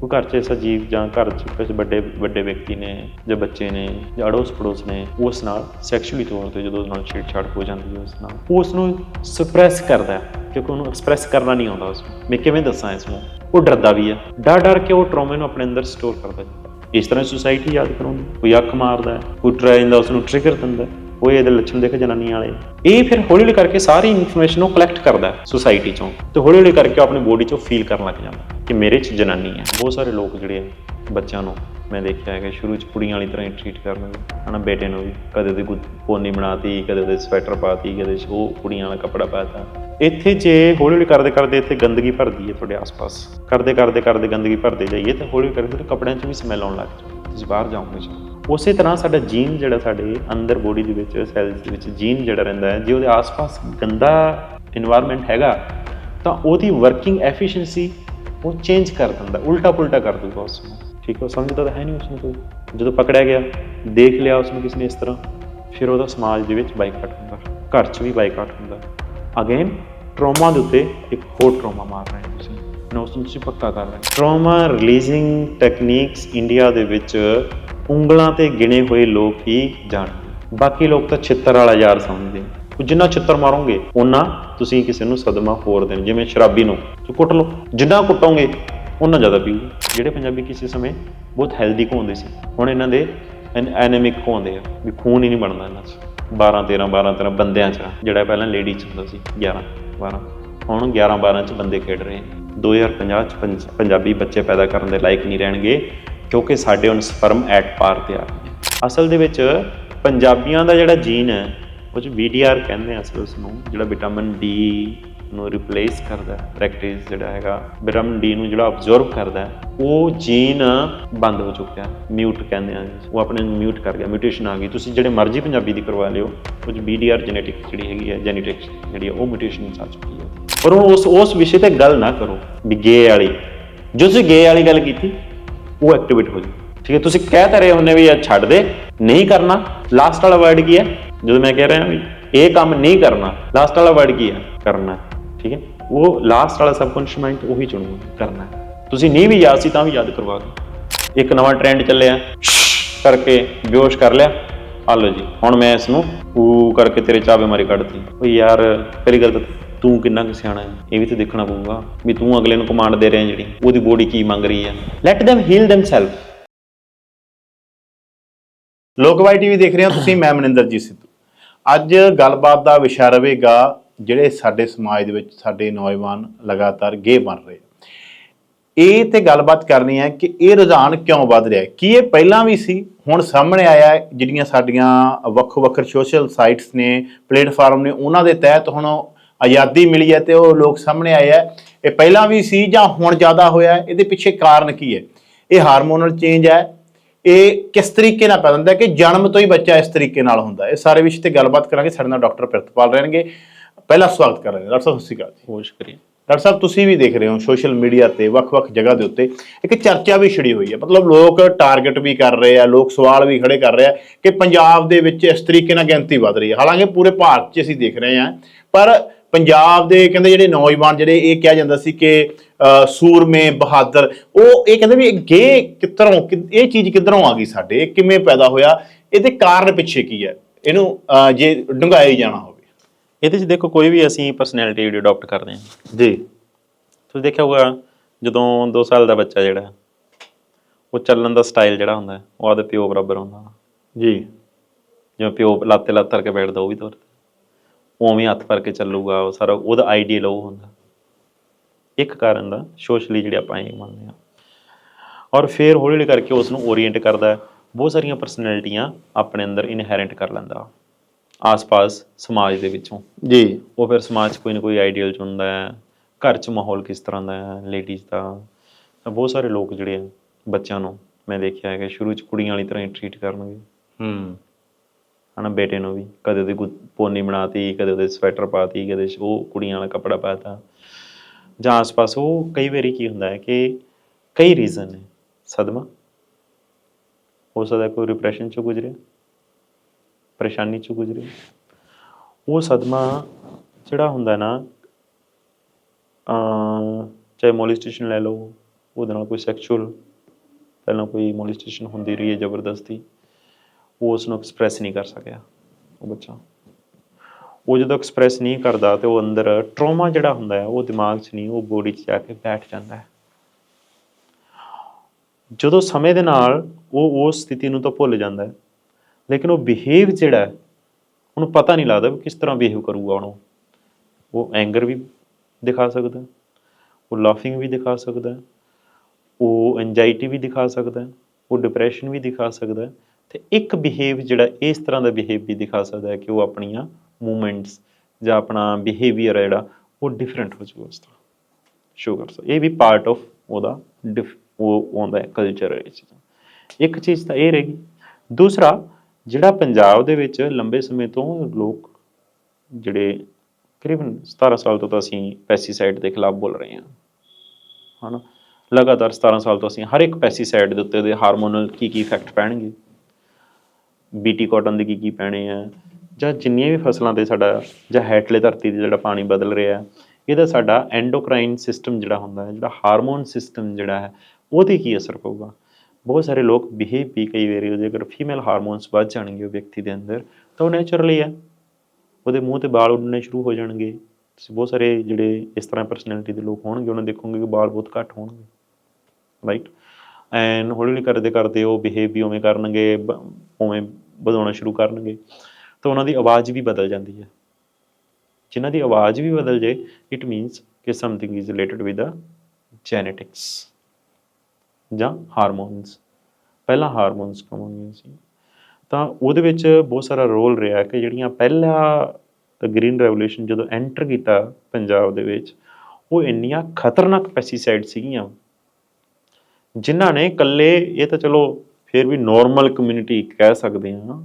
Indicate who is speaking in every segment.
Speaker 1: ਕੋਈ ਘਰ 'ਚ ਐਸਾ ਜਾਂ ਘਰ 'ਚ ਕਿਸੇ ਵੱਡੇ ਵੱਡੇ ਵਿਅਕਤੀ ਨੇ ਜਾਂ ਬੱਚੇ ਨੇ ਜਾਂ ਅੜੋਸ ਪੜੋਸ ਨੇ, ਉਸ ਨਾਲ ਸੈਕਸ਼ੂਅਲੀ ਤੌਰ ਤੇ ਜਦੋਂ ਉਸ ਨਾਲ ਛੇੜਛਾੜ ਹੋ ਜਾਂਦੀ ਹੈ ਉਸ ਨਾਲ ਉਹ ਉਸ ਨੂੰ ਸਪਰੈਸ ਕਰਦਾ ਕਿਉਂਕਿ ਉਹਨੂੰ ਐਕਸਪ੍ਰੈਸ ਕਰਨਾ ਨਹੀਂ ਆਉਂਦਾ ਉਸ ਨੂੰ। ਮੈਂ ਕਿਵੇਂ ਦੱਸਾਂ ਇਸ ਨੂੰ? ਉਹ ਡਰਦਾ ਵੀ ਹੈ। ਡਰ ਡਰ ਕੇ ਉਹ ਟਰੋਮੇ ਨੂੰ ਆਪਣੇ ਅੰਦਰ ਸਟੋਰ ਕਰਦਾ ਹੈ। ਇਸ ਤਰ੍ਹਾਂ ਸੁਸਾਇਟੀ ਯਾਦ ਕਰਾਉਂਦੀ ਕੋਈ ਅੱਖ ਮਾਰਦਾ ਹੈ, ਕੋਈ ਟਰਾਈ ਜਾਂਦਾ, ਉਸ ਨੂੰ ਟ੍ਰਿਗਰ ਦਿੰਦਾ ਉਹ ਇਹਦੇ ਲੱਛਣ ਦੇਖ ਜਨਾਨੀ ਵਾਲੇ। ਇਹ ਫਿਰ ਹੌਲੀ ਹੌਲੀ ਕਰਕੇ ਸਾਰੀ ਇਨਫੋਰਮੇਸ਼ਨ ਉਹ ਕਲੈਕਟ ਕਰਦਾ ਸੁਸਾਇਟੀ ਚੋਂ ਤੇ ਹੌਲੀ ਹੌਲੀ ਕਰਕੇ ਉਹ ਆਪਣੀ ਬੋਡੀ ਚੋਂ ਫੀਲ ਕਰਨ ਲੱਗ ਜਾਂਦਾ ਕਿ ਮੇਰੇ 'ਚ ਜਨਾਨੀ ਹੈ। ਬਹੁਤ ਸਾਰੇ ਲੋਕ ਜਿਹੜੇ ਆ ਬੱਚਿਆਂ ਨੂੰ ਮੈਂ ਦੇਖਿਆ ਹੈਗਾ, ਸ਼ੁਰੂ 'ਚ ਕੁੜੀਆਂ ਵਾਲੀ ਤਰ੍ਹਾਂ ਹੀ ਟ੍ਰੀਟ ਕਰਨਗੇ ਹਨਾ ਬੇਟੇ ਨੂੰ ਵੀ ਕਦੇ ਉਹਦੀ ਕੋਈ ਪੋਨੀ ਬਣਾਤੀ, ਕਦੇ ਉਹਦੇ ਸਵੈਟਰ ਪਾਤੀ, ਕਦੇ ਉਹ ਕੁੜੀਆਂ ਵਾਲਾ ਕੱਪੜਾ ਪਾਤਾ। ਇੱਥੇ ਜੇ ਹੌਲੀ ਹੌਲੀ ਕਰਦੇ ਕਰਦੇ ਇੱਥੇ ਗੰਦਗੀ ਭਰਦੀ ਹੈ ਤੁਹਾਡੇ ਆਸ-ਪਾਸ। ਕਰਦੇ ਕਰਦੇ ਕਰਦੇ ਗੰਦਗੀ ਭਰਦੇ ਜਾਈਏ ਤਾਂ ਹੌਲੀ ਹੌਲੀ ਕਰਕੇ ਤੁਹਾਡੇ ਕੱਪੜਿਆਂ 'ਚ ਵੀ ਸਮੈਲ ਆਉਣ ਲੱਗ ਜਾਊ ਤੁਸੀਂ ਬਾਹਰ ਜਾਓਗੇ ਜੀ। ਉਸੇ ਤਰ੍ਹਾਂ ਸਾਡਾ ਜੀਨ ਜਿਹੜਾ ਸਾਡੇ ਅੰਦਰ ਬੋਡੀ ਦੇ ਵਿੱਚ ਸੈਲਸ ਦੇ ਵਿੱਚ ਜੀਨ ਜਿਹੜਾ ਰਹਿੰਦਾ ਹੈ, ਜੇ ਉਹਦੇ ਆਸ-ਪਾਸ ਗੰਦਾ এনवायरमेंट ਹੈਗਾ, ਤਾਂ ਉਹਦੀ ਵਰਕਿੰਗ ਐਫੀਸ਼ੀਐਂਸੀ ਉਹ ਚੇਂਜ ਕਰ ਦਿੰਦਾ ਉਲਟਾ ਪੁਲਟਾ ਕਰ ਦੂਗਾ ਉਸ ਨੂੰ ਠੀਕ ਹੈ ਸਮਝਦਾ ਤਾਂ ਹੈ ਨਹੀਂ ਉਸ ਨੂੰ ਕੋਈ। ਜਦੋਂ ਪਕੜਿਆ ਗਿਆ, ਦੇਖ ਲਿਆ ਉਸ ਨੂੰ ਕਿਸ ਨੇ ਇਸ ਤਰ੍ਹਾਂ, ਫਿਰ ਉਹਦਾ ਸਮਾਜ ਦੇ ਵਿੱਚ ਬਾਈਕਾਟ ਹੁੰਦਾ, ਘਰ 'ਚ ਵੀ ਬਾਈਕਾਟ ਹੁੰਦਾ। ਅਗੇਨ ਟਰੋਮਾ ਦੇ ਉੱਤੇ ਇੱਕ ਹੋਰ ਟਰੋਮਾ ਮਾਰ ਰਹੇ ਹੋ ਤੁਸੀਂ ਨੋਸਨ ਤੁਸੀਂ ਪੱਕਾ ਕਰ ਰਹੇ ਟਰੋਮਾ ਰਿਲੀਜ਼ਿੰਗ ਟੈਕਨੀਕਸ ਇੰਡੀਆ ਦੇ ਵਿੱਚ ਉਂਗਲਾਂ ਤੇ ਗਿਣੇ ਹੋਏ ਲੋਕ ਹੀ ਜਾਣਦੇ ਬਾਕੀ ਲੋਕ ਤਾਂ ਛਿੱਤਰ ਵਾਲਾ ਯਾਰ ਸਮਝਦੇ ਜਿੰਨਾ ਛਿੱਤਰ ਮਾਰੋਗੇ ਉਹਨਾਂ ਤੁਸੀਂ ਕਿਸੇ ਨੂੰ ਸਦਮਾ ਹੋਰ ਦੇਣ। ਜਿਵੇਂ ਸ਼ਰਾਬੀ ਨੂੰ ਤੁਸੀਂ ਕੁੱਟ ਲਓ। ਜਿੰਨਾ ਕੁੱਟੋਗੇ ਉਹਨਾਂ ਜ਼ਿਆਦਾ ਪੀਊ ਜਿਹੜੇ ਪੰਜਾਬੀ ਕਿਸੇ ਸਮੇਂ ਬਹੁਤ ਹੈਲਦੀ ਹੁੰਦੇ ਸੀ, ਹੁਣ ਇਹਨਾਂ ਦੇ ਐਨੇਮਿਕ ਹੁੰਦੇ ਆ। ਵੀ ਖੂਨ ਹੀ ਨਹੀਂ ਬਣਦਾ ਇਹਨਾਂ 'ਚ। 12 13 12 13 ਬੰਦਿਆਂ 'ਚ ਜਿਹੜਾ ਪਹਿਲਾਂ ਲੇਡੀ 'ਚ ਹੁੰਦਾ ਸੀ 11 12 ਹੁਣ 11 12 'ਚ ਬੰਦੇ ਖੇਡ ਰਹੇ ਨੇ। 2050 'ਚ ਪੰਜ- ਪੰਜਾਬੀ ਬੱਚੇ ਪੈਦਾ ਕਰਨ ਦੇ ਲਾਇਕ ਨਹੀਂ ਰਹਿਣਗੇ। ਕਿਉਂਕਿ ਸਾਡੇ ਹੁਣ ਸਪਰਮ ਐਟ ਪਾਰ ਤੇ ਆ ਗਏ। ਨੇ। ਅਸਲ ਦੇ ਵਿੱਚ ਪੰਜਾਬੀਆਂ ਦਾ ਜਿਹੜਾ ਜੀਨ ਹੈ, ਉਹ ਚ ਵੀਡੀਆਰ ਕਹਿੰਦੇ ਆ ਅਸਲ ਉਸ ਨੂੰ ਜਿਹੜਾ ਵਿਟਾਮਿਨ ਡੀ ਨੂੰ ਰਿਪਲੇਸ ਕਰਦਾ ਹੈ ਪ੍ਰੈਕਟਿਸ ਜਿਹੜਾ ਹੈਗਾ ਵਿਟਾਮਿਨ ਡੀ ਨੂੰ ਜਿਹੜਾ ਅਬਜ਼ਰਵ ਕਰਦਾ ਹੈ, ਉਹ ਜੀਨ ਬੰਦ ਹੋ ਚੁੱਕਿਆ ਮਿਊਟ ਕਹਿੰਦੇ ਆ ਉਹ ਆਪਣੇ ਨੂੰ ਮਿਊਟ ਕਰ ਗਿਆ ਮਿਊਟੇਸ਼ਨ ਆ ਗਈ। ਤੁਸੀਂ ਜਿਹੜੇ ਮਰਜ਼ੀ ਪੰਜਾਬੀ ਦੀ ਕਰਵਾ ਲਿਓ, ਉਹ ਚ ਵੀਡੀਆਰ ਜੈਨੇਟਿਕ ਜਿਹੜੀ ਹੈਗੀ ਹੈ ਜੈਨੇਟਿਕਸ ਜਿਹੜੀ ਹੈ, ਉਹ ਮਿਊਟੇਸ਼ਨ ਆ ਚੁੱਕੀ ਹੈ। ਪਰ ਹੁਣ ਉਸ ਉਸ ਵਿਸ਼ੇ ਤੇ ਗੱਲ ਨਾ ਕਰੋ, ਵੀ ਗੇ ਵਾਲੀ। ਜੋ ਤੁਸੀਂ ਗੇ ਵਾਲੀ ਗੱਲ ਕੀਤੀ ਉਹ ਐਕਟੀਵੇਟ ਹੋ ਜੂ ਠੀਕ ਹੈ, ਤੁਸੀਂ ਕਹਿ ਤਾਂ ਰਹੇ ਹੁੰਨੇ ਵੀ ਇਹ ਛੱਡ ਦੇ, ਨਹੀਂ ਕਰਨਾ। ਲਾਸਟ ਵਾਲਾ ਵਰਡ ਕੀ ਹੈ? ਜਦੋਂ ਮੈਂ ਕਹਿ ਰਿਹਾ ਵੀ ਇਹ ਕੰਮ ਨਹੀਂ ਕਰਨਾ ਲਾਸਟ ਵਾਲਾ ਵਰਡ ਕੀ ਹੈ? ਕਰਨਾ। ਠੀਕ ਹੈ, ਉਹ ਲਾਸਟ ਵਾਲਾ ਸਬਕੌਂਸ਼ੀਅਸ ਮਾਈਂਡ ਉਹੀ ਚੁਣੂਗਾ, ਕਰਨਾ। ਤੁਸੀਂ ਨਹੀਂ ਵੀ ਯਾਦ ਸੀ ਤਾਂ ਵੀ ਯਾਦ ਕਰਵਾ ਦੋ ਇੱਕ ਨਵਾਂ ਟ੍ਰੈਂਡ ਚੱਲਿਆ। ਕਰਕੇ ਬੇਹੋਸ਼ ਕਰ ਲਿਆ। ਆ ਲਓ ਜੀ, ਹੁਣ ਮੈਂ ਇਸ ਨੂੰ ਊ ਕਰਕੇ ਤੇਰੇ ਚਾਵੇ ਮਾਰੀ ਕੱਢਤੀ। ਉਹ ਯਾਰ ਪਹਿਲੀ ਗੱਲ ਤਾਂ ਤੂੰ ਕਿੰਨਾ ਕੁ ਸਿਆਣਾ ਹੈ? ਇਹ ਵੀ ਤਾਂ ਦੇਖਣਾ ਪਊਗਾ ਵੀ ਤੂੰ ਅਗਲੇ ਨੂੰ ਕਮਾਂਡ ਦੇ ਰਿਹਾ ਜਿਹੜੀ, ਉਹਦੀ ਬੋਡੀ ਕੀ ਮੰਗ ਰਹੀ ਹੈ। ਲੈਟ them heal themselves
Speaker 2: ਲੋਕਵਾਈ ਟੀਵੀ ਦੇਖ ਰਹੇ ਹੋ ਤੁਸੀਂ, ਮੈਂ ਮਨਿੰਦਰਜੀਤ ਸਿੱਧੂ। ਅੱਜ ਗੱਲਬਾਤ ਦਾ ਵਿਸ਼ਾ ਰਹੇਗਾ ਜਿਹੜੇ ਸਾਡੇ ਸਮਾਜ ਦੇ ਵਿੱਚ ਸਾਡੇ ਨੌਜਵਾਨ ਲਗਾਤਾਰ ਗੇ ਬਣ ਰਹੇ ਇਹ ਤੇ ਗੱਲਬਾਤ ਕਰਨੀ ਹੈ ਕਿ ਇਹ ਰੁਝਾਨ ਕਿਉਂ ਵੱਧ ਰਿਹਾ ਹੈ? ਕੀ ਇਹ ਪਹਿਲਾਂ ਵੀ ਸੀ? ਹੁਣ ਸਾਹਮਣੇ ਆਇਆ ਜਿਹੜੀਆਂ ਸਾਡੀਆਂ ਵੱਖੋ ਵੱਖਰ ਸੋਸ਼ਲ ਸਾਈਟਸ ਨੇ ਪਲੇਟਫਾਰਮ ਨੇ, ਉਹਨਾਂ ਦੇ ਤਹਿਤ ਹੁਣ ਆਜ਼ਾਦੀ ਮਿਲੀ ਹੈ ਤੇ ਉਹ ਲੋਕ ਸਾਹਮਣੇ ਆਏ ਹੈ। ਇਹ ਪਹਿਲਾਂ ਵੀ ਸੀ ਜਾਂ ਹੁਣ ਜ਼ਿਆਦਾ ਹੋਇਆ ਹੈ? ਇਹਦੇ ਪਿੱਛੇ ਕਾਰਨ ਕੀ ਹੈ? ਇਹ ਹਾਰਮੋਨਲ ਚੇਂਜ ਹੈ। ਇਹ ਕਿਸ ਤਰੀਕੇ ਨਾਲ ਪੈਦਾ ਹੁੰਦਾ ਕਿ ਜਨਮ ਤੋਂ ਹੀ ਬੱਚਾ ਇਸ ਤਰੀਕੇ ਨਾਲ ਹੁੰਦਾ ਇਹ ਸਾਰੇ ਵਿਸ਼ੇ ਤੇ ਗੱਲਬਾਤ ਕਰਾਂਗੇ। ਸਾਡੇ ਨਾਲ ਡਾਕਟਰ ਪ੍ਰਿਤਪਾਲ ਰਹਿਣਗੇ। ਪਹਿਲਾ ਸਵਾਗਤ ਕਰਾਂਗੇ ਡਾਕਟਰ ਸਾਹਿਬ ਸਤਿ ਸ਼੍ਰੀ ਅਕਾਲ ਜੀ।
Speaker 1: ਕੋਸ਼ਿਸ਼ ਕਰੀਏ
Speaker 2: ਡਾਕਟਰ ਸਾਹਿਬ ਤੁਸੀਂ ਵੀ ਦੇਖ ਰਹੇ ਹੋ ਸੋਸ਼ਲ ਮੀਡੀਆ ਤੇ ਵੱਖ-ਵੱਖ ਜਗ੍ਹਾ ਦੇ ਉੱਤੇ ਇੱਕ ਚਰਚਾ ਵੀ ਛਿੜੀ ਹੋਈ ਹੈ। ਮਤਲਬ ਲੋਕ ਟਾਰਗੇਟ ਵੀ ਕਰ ਰਹੇ ਆ ਲੋਕ ਸਵਾਲ ਵੀ ਖੜੇ ਕਰ ਰਹੇ ਆ ਕਿ ਪੰਜਾਬ ਦੇ ਵਿੱਚ ਇਸ ਤਰੀਕੇ ਨਾਲ ਗਿਣਤੀ ਵਧ ਰਹੀ ਹੈ। ਹਾਲਾਂਕਿ ਪੂਰੇ ਭਾਰਤ 'ਚ ਅਸੀਂ ਦੇਖ ਰਹੇ ਹਾਂ ਪਰ ਪੰਜਾਬ ਦੇ ਕਹਿੰਦੇ ਜਿਹੜੇ ਨੌਜਵਾਨ ਜਿਹੜੇ ਇਹ ਕਿਹਾ ਜਾਂਦਾ ਸੀ ਕਿ ਸੂਰਮੇ ਬਹਾਦਰ ਉਹ ਇਹ ਕਹਿੰਦੇ ਵੀ ਇਹ ਗੇ ਕਿੱਧਰੋਂ ਇਹ ਚੀਜ਼ ਕਿੱਧਰੋਂ ਆ ਗਈ ਸਾਡੇ? ਕਿਵੇਂ ਪੈਦਾ ਹੋਇਆ? ਇਹਦੇ ਕਾਰਨ ਪਿੱਛੇ ਕੀ ਹੈ? ਇਹਨੂੰ ਜੇ ਡੂੰਘਾਇਆ ਹੀ ਜਾਣਾ ਹੋਵੇ।
Speaker 1: ਇਹਦੇ 'ਚ ਦੇਖੋ ਕੋਈ ਵੀ ਅਸੀਂ ਪਰਸਨੈਲਿਟੀ ਅਡਾਪਟ ਕਰਦੇ ਹਾਂ।
Speaker 2: ਜੀ।
Speaker 1: ਤੁਸੀਂ ਦੇਖਿਆ ਹੋਊਗਾ ਜਦੋਂ 2 ਸਾਲ ਦਾ ਬੱਚਾ ਜਿਹੜਾ ਉਹ ਚੱਲਣ ਦਾ ਸਟਾਈਲ ਜਿਹੜਾ ਹੁੰਦਾ ਉਹ ਆਦੇ ਪਿਓ ਬਰਾਬਰ ਹੁੰਦਾ।
Speaker 2: ਜੀ।
Speaker 1: ਜਿਵੇਂ ਪਿਓ ਲਾਤੇ ਲੱਤ ਧਰ ਕੇ ਬੈਠਦਾ ਉਹ ਵੀ ਤੁਰਦਾ ਉਵੇਂ ਹੱਥ ਫੜ ਕੇ ਚੱਲੂਗਾ ਉਹ ਸਾਰਾ ਉਹਦਾ ਆਈਡੀਅਲ ਉਹ ਹੁੰਦਾ। ਇੱਕ ਕਾਰਨ ਦਾ ਸੋਸ਼ਲੀ ਜਿਹੜੇ ਆਪਾਂ ਇਹ ਮੰਨਦੇ ਹਾਂ। ਔਰ ਫਿਰ ਹੌਲੀ ਹੌਲੀ ਕਰਕੇ ਉਸ ਨੂੰ ਓਰੀਐਂਟ ਕਰਦਾ ਹੈ। ਬਹੁਤ ਸਾਰੀਆਂ ਪਰਸਨੈਲਿਟੀਆਂ ਆਪਣੇ ਅੰਦਰ ਇਨਹੈਰੈਂਟ ਕਰ ਲੈਂਦਾ। ਆਸ-ਪਾਸ ਸਮਾਜ ਦੇ ਵਿੱਚੋਂ।
Speaker 2: ਜੀ।
Speaker 1: ਉਹ ਫਿਰ ਸਮਾਜ 'ਚ ਕੋਈ ਨਾ ਕੋਈ ਆਈਡੀਅਲ ਚੁਣਦਾ ਹੈ। ਘਰ 'ਚ ਮਾਹੌਲ ਕਿਸ ਤਰ੍ਹਾਂ ਦਾ ਹੈ ਲੇਡੀਜ਼ ਦਾ। ਬਹੁਤ ਸਾਰੇ ਲੋਕ ਜਿਹੜੇ ਆ ਬੱਚਿਆਂ ਨੂੰ ਮੈਂ ਦੇਖਿਆ ਹੈਗਾ ਸ਼ੁਰੂ 'ਚ ਕੁੜੀਆਂ ਵਾਲੀ ਤਰ੍ਹਾਂ ਹੀ ਟਰੀਟ ਕਰਨਗੇ।
Speaker 2: ਹੂੰ।
Speaker 1: ਹਨਾ ਬੇਟੇ ਨੂੰ ਵੀ, ਕਦੇ ਉਹਦੀ ਕੋਈ ਪੋਨੀ ਬਣਾਤੀ, ਕਦੇ ਉਹਦੇ ਸਵੈਟਰ ਪਾਤੀ, ਕਦੇ ਉਹ ਕੁੜੀਆਂ ਵਾਲਾ ਕੱਪੜਾ ਪਾਤਾ। ਜਾਂ ਆਸ-ਪਾਸ ਉਹ ਕਈ ਵਾਰੀ ਕੀ ਹੁੰਦਾ ਹੈ ਕਿ ਕਈ ਰੀਜ਼ਨ ਨੇ, ਸਦਮਾ। ਹੋ ਸਕਦਾ ਕੋਈ ਡਿਪਰੈਸ਼ਨ ਚੋਂ ਗੁਜ਼ਰਿਆ, ਪਰੇਸ਼ਾਨੀ ਚੋਂ ਗੁਜ਼ਰੇ ਉਹ ਸਦਮਾ ਜਿਹੜਾ ਹੁੰਦਾ ਨਾ ਅ ਚਾਹੇ ਮੋਲਿਸਟੇਸ਼ਨ ਲੈ ਲਓ, ਉਹਦੇ ਨਾਲ ਕੋਈ ਸੈਕਸ਼ੂਅਲ ਪਹਿਲਾਂ ਕੋਈ ਮੋਲਿਸਟੇਸ਼ਨ ਹੁੰਦੀ ਰਹੀ ਹੈ ਜ਼ਬਰਦਸਤੀ। ਉਹ ਉਸ ਨੂੰ ਐਕਸਪ੍ਰੈਸ ਨਹੀਂ ਕਰ ਸਕਿਆ, ਉਹ ਬੱਚਾ। ਉਹ ਜਦੋਂ ਐਕਸਪ੍ਰੈਸ ਨਹੀਂ ਕਰਦਾ ਤੇ ਉਹ ਅੰਦਰ ਟਰੋਮਾ ਜਿਹੜਾ ਹੁੰਦਾ ਹੈ, ਉਹ ਦਿਮਾਗ 'ਚ ਨਹੀਂ, ਉਹ ਬੋਡੀ 'ਚ ਜਾ ਕੇ ਬੈਠ ਜਾਂਦਾ ਹੈ। ਜਦੋਂ ਸਮੇਂ ਦੇ ਨਾਲ ਉਹ ਉਸ ਸਥਿਤੀ ਨੂੰ ਤਾਂ ਭੁੱਲ ਜਾਂਦਾ ਹੈ, ਲੇਕਿਨ ਉਹ ਬਿਹੇਵ ਜਿਹੜਾ ਹੈ, ਉਹਨੂੰ ਪਤਾ ਨਹੀਂ ਲੱਗਦਾ ਵੀ ਕਿਸ ਤਰ੍ਹਾਂ ਬਿਹੇਵ ਕਰੂਗਾ ਉਹਨੂੰ ਉਹ। ਐਂਗਰ ਵੀ ਦਿਖਾ ਸਕਦਾ ਉਹ ਲਾਫਿੰਗ ਵੀ ਦਿਖਾ ਸਕਦਾ ਉਹ ਐਂਜ਼ਾਈਟੀ ਵੀ ਦਿਖਾ ਸਕਦਾ ਉਹ ਡਿਪਰੈਸ਼ਨ ਵੀ ਦਿਖਾ ਸਕਦਾ ਤੇ ਇੱਕ ਬਿਹੇਵ ਜਿਹੜਾ ਇਸ ਤਰ੍ਹਾਂ ਦਾ ਬਿਹੇਵ ਵੀ ਦਿਖਾ ਸਕਦਾ ਹੈ ਕਿ ਉਹ ਆਪਣੀਆਂ ਮੂਵਮੈਂਟਸ ਜਾਂ ਆਪਣਾ ਬਿਹੇਵੀਅਰ ਹੈ ਜਿਹੜਾ, ਉਹ ਡਿਫਰੈਂਟ ਹੋ ਜਾਊਗਾ ਉਸ ਤੋਂ ਸ਼ੋ ਕਰ ਸਕਦਾ। ਇਹ ਵੀ ਪਾਰਟ ਆਫ ਉਹਦਾ ਡਿਫ- ਉਹ ਆਉਂਦਾ ਹੈ ਕਲਚਰ ਇਹ ਚੀਜ਼ਾਂ। ਇੱਕ ਚੀਜ਼ ਤਾਂ ਇਹ ਰਹੇਗੀ ਦੂਸਰਾ, ਜਿਹੜਾ ਪੰਜਾਬ ਦੇ ਵਿੱਚ ਲੰਬੇ ਸਮੇਂ ਤੋਂ ਲੋਕ ਜਿਹੜੇ ਕਰੀਬਨ 17 ਸਾਲ ਤੋਂ ਤਾਂ ਅਸੀਂ ਪੈਸਟੀਸਾਈਡ ਦੇ ਖਿਲਾਫ ਬੋਲ ਰਹੇ ਹਾਂ। ਹਨਾ? ਲਗਾਤਾਰ 17 ਸਾਲ ਤੋਂ ਅਸੀਂ ਹਰ ਇੱਕ ਪੈਸਟੀਸਾਈਡ ਦੇ ਉੱਤੇ ਦੇ ਹਾਰਮੋਨਲ ਕੀ ਕੀ ਇਫੈਕਟ ਪੈਣਗੇ? ਬੀਟੀ ਕਾਟਨ ਦੇ ਕੀ ਕੀ ਪੈਣੇ ਆ, ਜਾਂ ਜਿੰਨੀਆਂ ਵੀ ਫਸਲਾਂ ਤੇ ਸਾਡਾ, ਜਾਂ ਹੈਟਲੇ ਧਰਤੀ ਤੇ ਜਿਹੜਾ ਪਾਣੀ ਬਦਲ ਰਿਹਾ, ਇਹਦਾ ਸਾਡਾ ਐਂਡੋਕਰਾਈਨ ਸਿਸਟਮ ਜਿਹੜਾ ਹੁੰਦਾ ਹੈ, ਜਿਹੜਾ ਹਾਰਮੋਨ ਸਿਸਟਮ ਜਿਹੜਾ ਹੈ, ਉਹਦੇ ਕੀ ਅਸਰ ਪਊਗਾ? ਬਹੁਤ ਸਾਰੇ ਲੋਕ ਬਿਹੇਵ ਵੀ ਕਈ ਵਾਰੀ ਉਹਦੇ, ਅਗਰ ਫੀਮੇਲ ਹਾਰਮੋਨਸ ਵੱਧ ਜਾਣਗੇ ਉਹ ਵਿਅਕਤੀ ਦੇ ਅੰਦਰ, ਤਾਂ ਉਹ ਨੇਚਰਲੀ ਹੈ। ਉਹਦੇ ਮੂੰਹ ਤੇ ਵਾਲ ਉੱਡਣੇ ਸ਼ੁਰੂ ਹੋ ਜਾਣਗੇ। ਤੁਸੀਂ ਬਹੁਤ ਸਾਰੇ ਜਿਹੜੇ ਇਸ ਤਰ੍ਹਾਂ ਪਰਸਨੈਲਿਟੀ ਦੇ ਲੋਕ ਹੋਣਗੇ, ਉਹਨਾਂ ਦੇਖੋਗੇ ਕਿ ਵਾਲ ਬਹੁਤ ਘੱਟ ਹੋਣਗੇ। ਰਾਈਟ ਐਂਡ ਹੌਲੀ ਹੌਲੀ ਕਰਦੇ ਕਰਦੇ ਉਹ ਬਿਹੇਵ ਵੀ ਉਵੇਂ ਕਰਨਗੇ, ਬ- ਉਵੇਂ ਵਧਾਉਣਾ ਸ਼ੁਰੂ ਕਰਨਗੇ। ਤਾਂ ਉਹਨਾਂ ਦੀ ਆਵਾਜ਼ ਵੀ ਬਦਲ ਜਾਂਦੀ ਹੈ। ਜਿਨ੍ਹਾਂ ਦੀ ਆਵਾਜ਼ ਵੀ ਬਦਲ ਜੇ ਇਟ ਮੀਨਸ ਕਿ something is related with the genetics ਜਾਂ ਹਾਰਮੋਨਸ ਪਹਿਲਾਂ ਹਾਰਮੋਨਸ ਕਹਾਂਗੇ ਸੀ। ਤਾਂ ਉਹਦੇ ਵਿੱਚ ਬਹੁਤ ਸਾਰਾ ਰੋਲ ਰਿਹਾ ਕਿ ਜਿਹੜੀਆਂ ਪਹਿਲਾ ਗ੍ਰੀਨ ਰੈਵੋਲੂਸ਼ਨ ਜਦੋਂ ਐਂਟਰ ਕੀਤਾ ਪੰਜਾਬ ਦੇ ਵਿੱਚ, ਉਹ ਇੰਨੀਆਂ ਖਤਰਨਾਕ ਪੈਸਟੀਸਾਈਡ ਸੀਗੀਆਂ। ਜਿਨ੍ਹਾਂ ਨੇ ਇਕੱਲੇ, ਇਹ ਤਾਂ ਚਲੋ ਫਿਰ ਵੀ ਨਾਰਮਲ ਕਮਿਊਨਿਟੀ ਕਹਿ ਸਕਦੇ ਹਾਂ।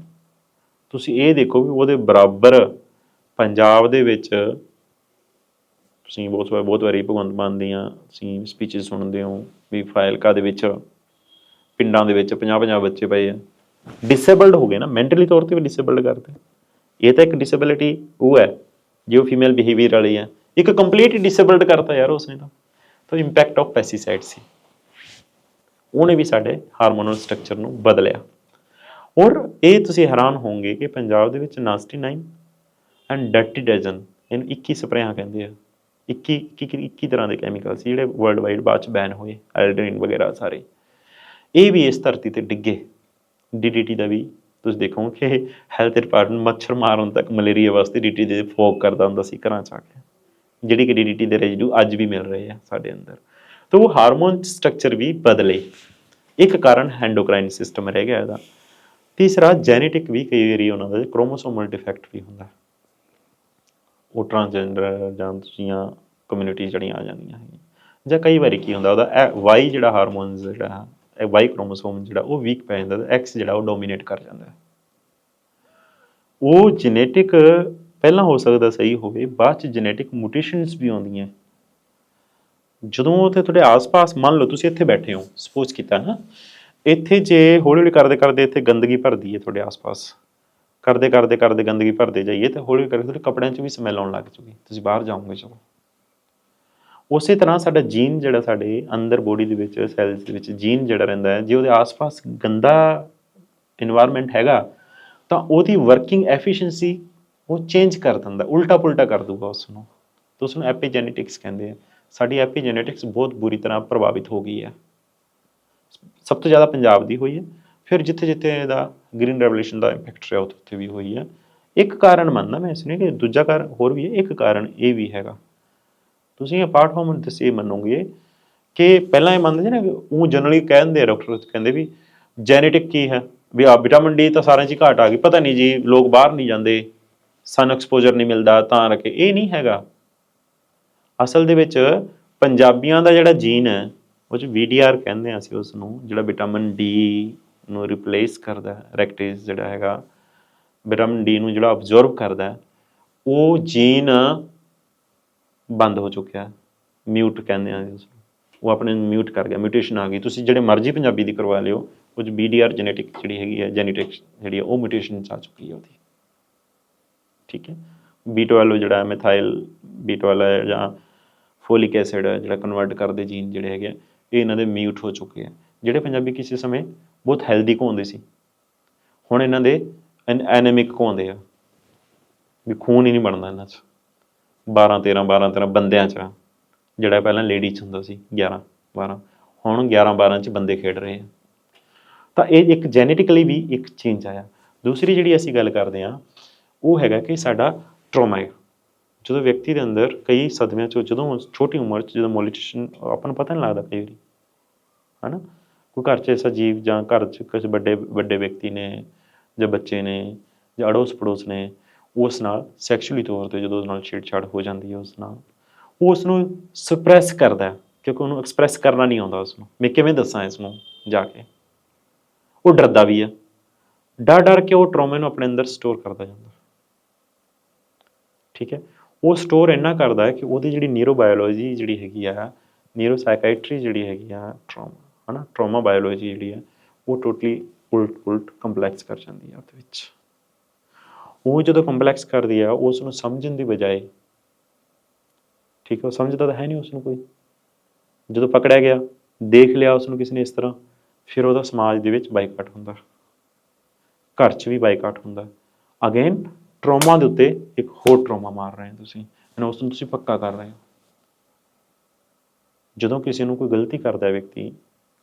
Speaker 1: ਤੁਸੀਂ ਇਹ ਦੇਖੋ ਵੀ ਉਹਦੇ ਬਰਾਬਰ ਪੰਜਾਬ ਦੇ ਵਿੱਚ ਤੁਸੀਂ ਬਹੁਤ ਵਾਰ, ਬਹੁਤ ਵਾਰੀ ਭਗਵੰਤ ਮਾਨ ਦੀਆਂ ਤੁਸੀਂ ਸਪੀਚਸ ਸੁਣਦੇ ਹੋ ਵੀ ਫਾਇਲਕਾ ਦੇ ਵਿੱਚ, ਪਿੰਡਾਂ ਦੇ ਵਿੱਚ 50-50 ਬੱਚੇ ਪਏ ਆ। ਡਿਸੇਬਲਡ ਹੋ ਗਏ ਨਾ ਮੈਂਟਲੀ ਤੌਰ ਤੇ ਵੀ ਡਿਸੇਬਲਡ ਕਰਦੇ। ਇਹ ਤਾਂ ਇੱਕ ਡਿਸੇਬਿਲਿਟੀ ਉਹ ਹੈ, ਜੋ ਫੀਮੇਲ ਬਿਹੇਵੀਅਰ ਵਾਲੀ ਹੈ। ਇੱਕ ਕੰਪਲੀਟ ਡਿਸੇਬਲਡ ਕਰਤਾ ਯਾਰ ਉਸਨੇ ਤਾਂ। ਤਾਂ ਇੰਪੈਕਟ ਆਫ ਪੈਸਟੀਸਾਈਡ ਸੀ। ਉਹਨੇ ਵੀ ਸਾਡੇ ਹਾਰਮੋਨਲ ਸਟਰਕਚਰ ਨੂੰ ਬਦਲਿਆ। ਔਰ ਇਹ ਤੁਸੀਂ ਹੈਰਾਨ ਹੋਵੋਗੇ ਕਿ ਪੰਜਾਬ ਦੇ ਵਿੱਚ 99 ਐਂਡ ਡਰਟੀ ਡਜਨ ਇਹਨੂੰ 21 ਸਪਰੇਆਂ ਕਹਿੰਦੇ ਆ। 21 21 21 ਤਰ੍ਹਾਂ ਦੇ ਕੈਮੀਕਲ ਸੀ ਜਿਹੜੇ ਵਰਲਡ ਵਾਈਡ ਬਾਅਦ ਚ ਬੈਨ ਹੋਏ ਐਲਡਰੀਨ ਵਗੈਰਾ ਸਾਰੇ। ਇਹ ਵੀ ਇਸ ਧਰਤੀ ਤੇ ਡਿੱਗੇ। ਡੀਡੀਟੀ ਦਾ ਵੀ ਤੁਸੀਂ ਦੇਖੋਗੇ ਕਿ ਹੈਲਥ ਡਿਪਾਰਟਮੈਂਟ ਮੱਛਰ ਮਾਰਨ ਤੱਕ ਮਲੇਰੀਆ ਵਾਸਤੇ ਡੀਡੀਟੀ ਦੇ ਫੋਕ ਕਰਦਾ ਹੁੰਦਾ ਸੀ ਘਰਾਂ ਚ ਆ ਕੇ। ਜਿਹੜੀ ਕਿ ਡੀਡੀਟੀ ਦੇ ਰੈਜ਼ੀਡੂ ਅੱਜ ਵੀ ਮਿਲ ਰਹੇ ਆ ਸਾਡੇ ਅੰਦਰ। ਤਾਂ ਉਹ ਹਾਰਮੋਨ ਸਟਰਕਚਰ ਵੀ ਬਦਲੇ ਇੱਕ ਕਾਰਨ ਹੈਂਡੋਕਰਾਈਨ ਸਿਸਟਮ ਰਹਿ ਗਿਆ ਇਹਦਾ ਤੀਸਰਾ ਜੈਨੇਟਿਕ ਵੀ ਕਈ ਵਾਰੀ ਉਹਨਾਂ ਦਾ ਕ੍ਰੋਮੋਸੋਮਲ ਡਿਫੈਕਟ ਵੀ ਹੁੰਦਾ ਉਹ ਟਰਾਂਸਜੈਂਡਰ ਜਾਂ ਦੂਜੀਆਂ ਕਮਿਊਨਿਟੀ ਜਿਹੜੀਆਂ ਆ ਜਾਂਦੀਆਂ ਹੈਗੀਆਂ ਜਾਂ ਕਈ ਵਾਰੀ ਕੀ ਹੁੰਦਾ ਉਹਦਾ ਵਾਈ ਜਿਹੜਾ ਹਾਰਮੋਨਸ ਜਿਹੜਾ ਇਹ ਵਾਈ ਕ੍ਰੋਮੋਸੋਮ ਜਿਹੜਾ ਉਹ ਵੀਕ ਪੈ ਜਾਂਦਾ ਐਕਸ ਜਿਹੜਾ ਉਹ ਡੋਮੀਨੇਟ ਕਰ ਜਾਂਦਾ ਉਹ ਜੈਨੇਟਿਕ ਪਹਿਲਾਂ ਹੋ ਸਕਦਾ ਸਹੀ ਹੋਵੇ ਬਾਅਦ ਚ ਜੈਨੇਟਿਕ ਮਿਊਟੇਸ਼ਨਸ ਵੀ ਆਉਂਦੀਆਂ ਜਦੋਂ ਉੱਥੇ ਤੁਹਾਡੇ ਆਸ-ਪਾਸ ਮੰਨ ਲਓ ਤੁਸੀਂ ਇੱਥੇ ਬੈਠੇ ਹੋ, ਸਪੋਜ਼ ਕੀਤਾ ਹੈ ਇੱਥੇ ਜੇ ਹੌਲੀ-ਹੌਲੀ ਕਰਦੇ ਕਰਦੇ ਇੱਥੇ ਗੰਦਗੀ ਭਰਦੀ ਹੈ ਤੁਹਾਡੇ ਆਸ-ਪਾਸ, ਕਰਦੇ ਕਰਦੇ ਕਰਦੇ ਗੰਦਗੀ ਭਰਦੇ ਜਾਈਏ ਤੇ ਹੌਲੀ ਕਰਕੇ ਤੁਹਾਡੇ ਕੱਪੜਿਆਂ 'ਚ ਵੀ ਸਮੈਲ ਆਉਣ ਲੱਗ ਜੂਗੀ, ਤੁਸੀਂ ਬਾਹਰ ਜਾਓਗੇ ਜਦੋਂ ਉਸੇ ਤਰ੍ਹਾਂ ਸਾਡਾ ਜੀਨ ਜਿਹੜਾ ਸਾਡੇ ਅੰਦਰ ਬੋਡੀ ਦੇ ਵਿੱਚ ਸੈਲਸ ਦੇ ਵਿੱਚ ਜੀਨ ਜਿਹੜਾ ਰਹਿੰਦਾ ਹੈ, ਜੇ ਉਹਦੇ ਆਸ-ਪਾਸ ਗੰਦਾ এনवायरमेंट ਹੈਗਾ, ਤਾਂ ਉਹਦੀ ਵਰਕਿੰਗ ਐਫੀਸ਼ੀਐਂਸੀ ਉਹ ਚੇਂਜ ਕਰ ਦਿੰਦਾ ਉਲਟਾ ਪੁਲਟਾ ਕਰ ਦੂਗਾ ਉਸ ਨੂੰ ਤੋਂ ਨੂੰ ਐਪੀਜੈਨੇਟਿਕਸ ਕਹਿੰਦੇ ਆ। ਸਾਡੀ ਐਪੀਜੈਨੇਟਿਕਸ ਬਹੁਤ ਬੁਰੀ ਤਰ੍ਹਾਂ ਪ੍ਰਭਾਵਿਤ ਹੋ ਗਈ ਹੈ। ਸਭ ਤੋਂ ਜ਼ਿਆਦਾ ਪੰਜਾਬ ਦੀ ਹੋਈ ਹੈ। ਫਿਰ ਜਿੱਥੇ ਜਿੱਥੇ ਇਹਦਾ ਗ੍ਰੀਨ ਰੈਵੋਲੂਸ਼ਨ ਦਾ ਇੰਪੈਕਟ ਰਿਹਾ, ਉੱਥੇ ਉੱਥੇ ਵੀ ਹੋਈ ਹੈ। ਇੱਕ ਕਾਰਨ ਮੰਨਦਾ ਮੈਂ ਇਸ ਨੂੰ ਕਿ ਦੂਜਾ ਕਾਰਨ ਹੋਰ ਵੀ ਹੈ। ਇੱਕ ਕਾਰਨ ਇਹ ਵੀ ਹੈਗਾ। ਤੁਸੀਂ ਅਪਾਰਟ ਫਰਮ ਦਿਸ ਇਹ ਮੰਨੋਗੇ ਕਿ ਪਹਿਲਾਂ ਇਹ ਮੰਨਦੇ ਸੀ ਨਾ ਉਹ ਜਨਰਲੀ ਕਹਿੰਦੇ ਆ ਡਾਕਟਰ ਕਹਿੰਦੇ ਵੀ ਜੈਨੇਟਿਕ ਕੀ ਹੈ? ਵੀ ਆ ਵਿਟਾਮਿਨ ਡੀ ਤਾਂ ਸਾਰਿਆਂ 'ਚ ਹੀ ਘਾਟ ਆ ਗਈ। ਪਤਾ ਨਹੀਂ ਜੀ, ਲੋਕ ਬਾਹਰ ਨਹੀਂ ਜਾਂਦੇ। ਸਨ ਐਕਸਪੋਜ਼ਰ ਨਹੀਂ ਮਿਲਦਾ, ਤਾਂ ਰੱਖੇ ਇਹ ਨਹੀਂ ਹੈਗਾ। ਅਸਲ ਦੇ ਵਿੱਚ ਪੰਜਾਬੀਆਂ ਦਾ ਜਿਹੜਾ ਜੀਨ ਹੈ, ਉਹ ਚ ਵੀਡੀਆਰ ਕਹਿੰਦੇ ਆ ਅਸੀਂ ਉਸ ਨੂੰ ਜਿਹੜਾ ਵਿਟਾਮਿਨ ਡੀ ਨੂੰ ਰਿਪਲੇਸ ਕਰਦਾ ਹੈ ਰੈਕਟੇਸ ਜਿਹੜਾ ਹੈਗਾ ਵਿਟਾਮਿਨ ਡੀ ਨੂੰ ਜਿਹੜਾ ਅਬਜ਼ਰਵ ਕਰਦਾ ਹੈ, ਉਹ ਜੀਨ ਬੰਦ ਹੋ ਚੁੱਕਿਆ ਮਿਊਟ ਕਹਿੰਦੇ ਆ ਅਸੀਂ ਉਸ ਨੂੰ ਉਹ ਆਪਣੇ ਮਿਊਟ ਕਰ ਗਿਆ ਮਿਊਟੇਸ਼ਨ ਆ ਗਈ। ਤੁਸੀਂ ਜਿਹੜੇ ਮਰਜ਼ੀ ਪੰਜਾਬੀ ਦੀ ਕਰਵਾ ਲਿਓ, ਉਹ 'ਚ ਬੀਡੀਆਰ ਜੈਨੇਟਿਕ ਜਿਹੜੀ ਹੈਗੀ ਹੈ ਜੈਨੇਟਿਕਸ ਜਿਹੜੀ ਹੈ, ਉਹ ਮਿਊਟੇਸ਼ਨ ਆ ਚੁੱਕੀ ਹੈ ਉਹਦੀ। ਠੀਕ ਹੈ? B12 ਜਿਹੜਾ ਹੈ ਮਿਥਾਈਲ B12 ਹੈ ਜਾਂ ਫੋਲਿਕ ਐਸਿਡ ਹੈ ਜਿਹੜਾ ਕਨਵਰਟ ਕਰਦੇ ਜੀਨ ਜਿਹੜੇ ਹੈਗੇ ਆ, ਇਹ ਇਹਨਾਂ ਦੇ ਮਿਊਟ ਹੋ ਚੁੱਕੇ ਆ। ਜਿਹੜੇ ਪੰਜਾਬੀ ਕਿਸੇ ਸਮੇਂ ਬਹੁਤ ਹੈਲਦੀ ਘੁੰਮਦੇ ਸੀ ਹੁਣ ਇਹਨਾਂ ਦੇ ਐਨੇਮਿਕ ਘੁੰਮਦੇ ਆ। ਵੀ ਖੂਨ ਹੀ ਨਹੀਂ ਬਣਦਾ ਇਹਨਾਂ 'ਚ। 12 13 12 13 ਬੰਦਿਆਂ 'ਚ ਆ। ਜਿਹੜਾ ਪਹਿਲਾਂ ਲੇਡੀ 'ਚ ਹੁੰਦਾ ਸੀ 11 12 ਹੁਣ 11 12 'ਚ ਬੰਦੇ ਖੇਡ ਰਹੇ ਆ। ਤਾਂ ਇਹ ਇੱਕ ਜੈਨੇਟਿਕਲੀ ਵੀ ਇੱਕ ਚੇਂਜ ਆਇਆ। ਦੂਸਰੀ ਜਿਹੜੀ ਅਸੀਂ ਗੱਲ ਕਰਦੇ ਆ ਉਹ ਹੈਗਾ ਕਿ ਸਾਡਾ ਟਰਾਮਾ ਹੈ। ਜਦੋਂ ਵਿਅਕਤੀ ਦੇ ਅੰਦਰ ਕਈ ਸਦਮਿਆਂ ਚੋਂ, ਜਦੋਂ ਛੋਟੀ ਉਮਰ 'ਚ, ਜਦੋਂ ਮੋਲਿਟੇਸ਼ਨ, ਆਪਾਂ ਨੂੰ ਪਤਾ ਨਹੀਂ ਲੱਗਦਾ ਕਈ ਵਾਰੀ, ਹਨਾ? ਕੋਈ ਘਰ 'ਚ ਐਸਾ ਜੀਵ ਜਾਂ ਘਰ 'ਚ ਕਿਸੇ ਵੱਡੇ ਵੱਡੇ ਵਿਅਕਤੀ ਨੇ ਜਾਂ ਬੱਚੇ ਨੇ ਜਾਂ ਅੜੋਸ ਪੜੋਸ ਨੇ, ਉਸ ਨਾਲ ਸੈਕਸ਼ੂਅਲੀ ਤੌਰ ਤੇ ਜਦੋਂ ਉਸ ਨਾਲ ਛੇੜਛਾੜ ਹੋ ਜਾਂਦੀ ਹੈ ਉਸ ਨਾਲ, ਉਹ ਉਸ ਨੂੰ ਸਪਰੈਸ ਕਰਦਾ ਹੈ, ਕਿਉਂਕਿ ਉਹਨੂੰ ਐਕਸਪ੍ਰੈਸ ਕਰਨਾ ਨਹੀਂ ਆਉਂਦਾ ਉਸ ਨੂੰ। ਮੈਂ ਕਿਵੇਂ ਦੱਸਾਂ ਇਸ ਨੂੰ ਜਾ ਕੇ? ਉਹ ਡਰਦਾ ਵੀ ਹੈ। ਡਰ ਡਰ ਕੇ ਉਹ ਟਰੋਮੇ ਨੂੰ ਆਪਣੇ ਅੰਦਰ ਸਟੋਰ ਕਰਦਾ ਜਾਂਦਾ। ਠੀਕ ਹੈ। ਉਹ ਸਟੋਰ ਇੰਨਾ ਕਰਦਾ ਹੈ ਕਿ ਉਹਦੀ ਜਿਹੜੀ ਨਿਊਰੋਬਾਇਓਲੋਜੀ ਜਿਹੜੀ ਹੈਗੀ ਆ ਨਿਊਰੋ ਸਾਈਕਾਇਟਰੀ ਜਿਹੜੀ ਹੈਗੀ ਆ ਟਰਾਮਾ ਹਨਾ ਟਰਾਮਾ ਬਾਇਓਲੋਜੀ ਜਿਹੜੀ ਆ, ਉਹ ਟੋਟਲੀ ਉਲਟ ਉਲਟ ਕੰਪਲੈਕਸ ਕਰ ਜਾਂਦੀ ਹੈ ਉਹਦੇ ਵਿੱਚ। ਉਹ ਜਦੋਂ ਕੰਪਲੈਕਸ ਕਰਦੀ ਆ ਉਸ ਨੂੰ ਸਮਝਣ ਦੀ ਬਜਾਏ, ਠੀਕ ਹੈ ਉਹ ਸਮਝਦਾ ਤਾਂ ਹੈ ਨਹੀਂ ਉਸ ਨੂੰ ਕੋਈ। ਜਦੋਂ ਪਕੜਿਆ ਗਿਆ, ਦੇਖ ਲਿਆ ਉਸ ਨੂੰ ਕਿਸੇ ਨੇ ਇਸ ਤਰ੍ਹਾਂ, ਫਿਰ ਉਹਦਾ ਸਮਾਜ ਦੇ ਵਿੱਚ ਬਾਈਕਾਟ ਹੁੰਦਾ। ਘਰ 'ਚ ਵੀ ਬਾਈਕਾਟ ਹੁੰਦਾ। ਅਗੇਨ ਟਰੋਮਾ ਦੇ ਉੱਤੇ ਇੱਕ ਹੋਰ ਟਰੋਮਾ ਮਾਰ ਰਹੇ ਹੋ ਤੁਸੀਂ ਇਹਨਾਂ ਉਸ ਨੂੰ ਤੁਸੀਂ ਪੱਕਾ ਕਰ ਰਹੇ ਹੋ। ਜਦੋਂ ਕਿਸੇ ਨੂੰ ਕੋਈ ਗਲਤੀ ਕਰਦਾ ਵਿਅਕਤੀ,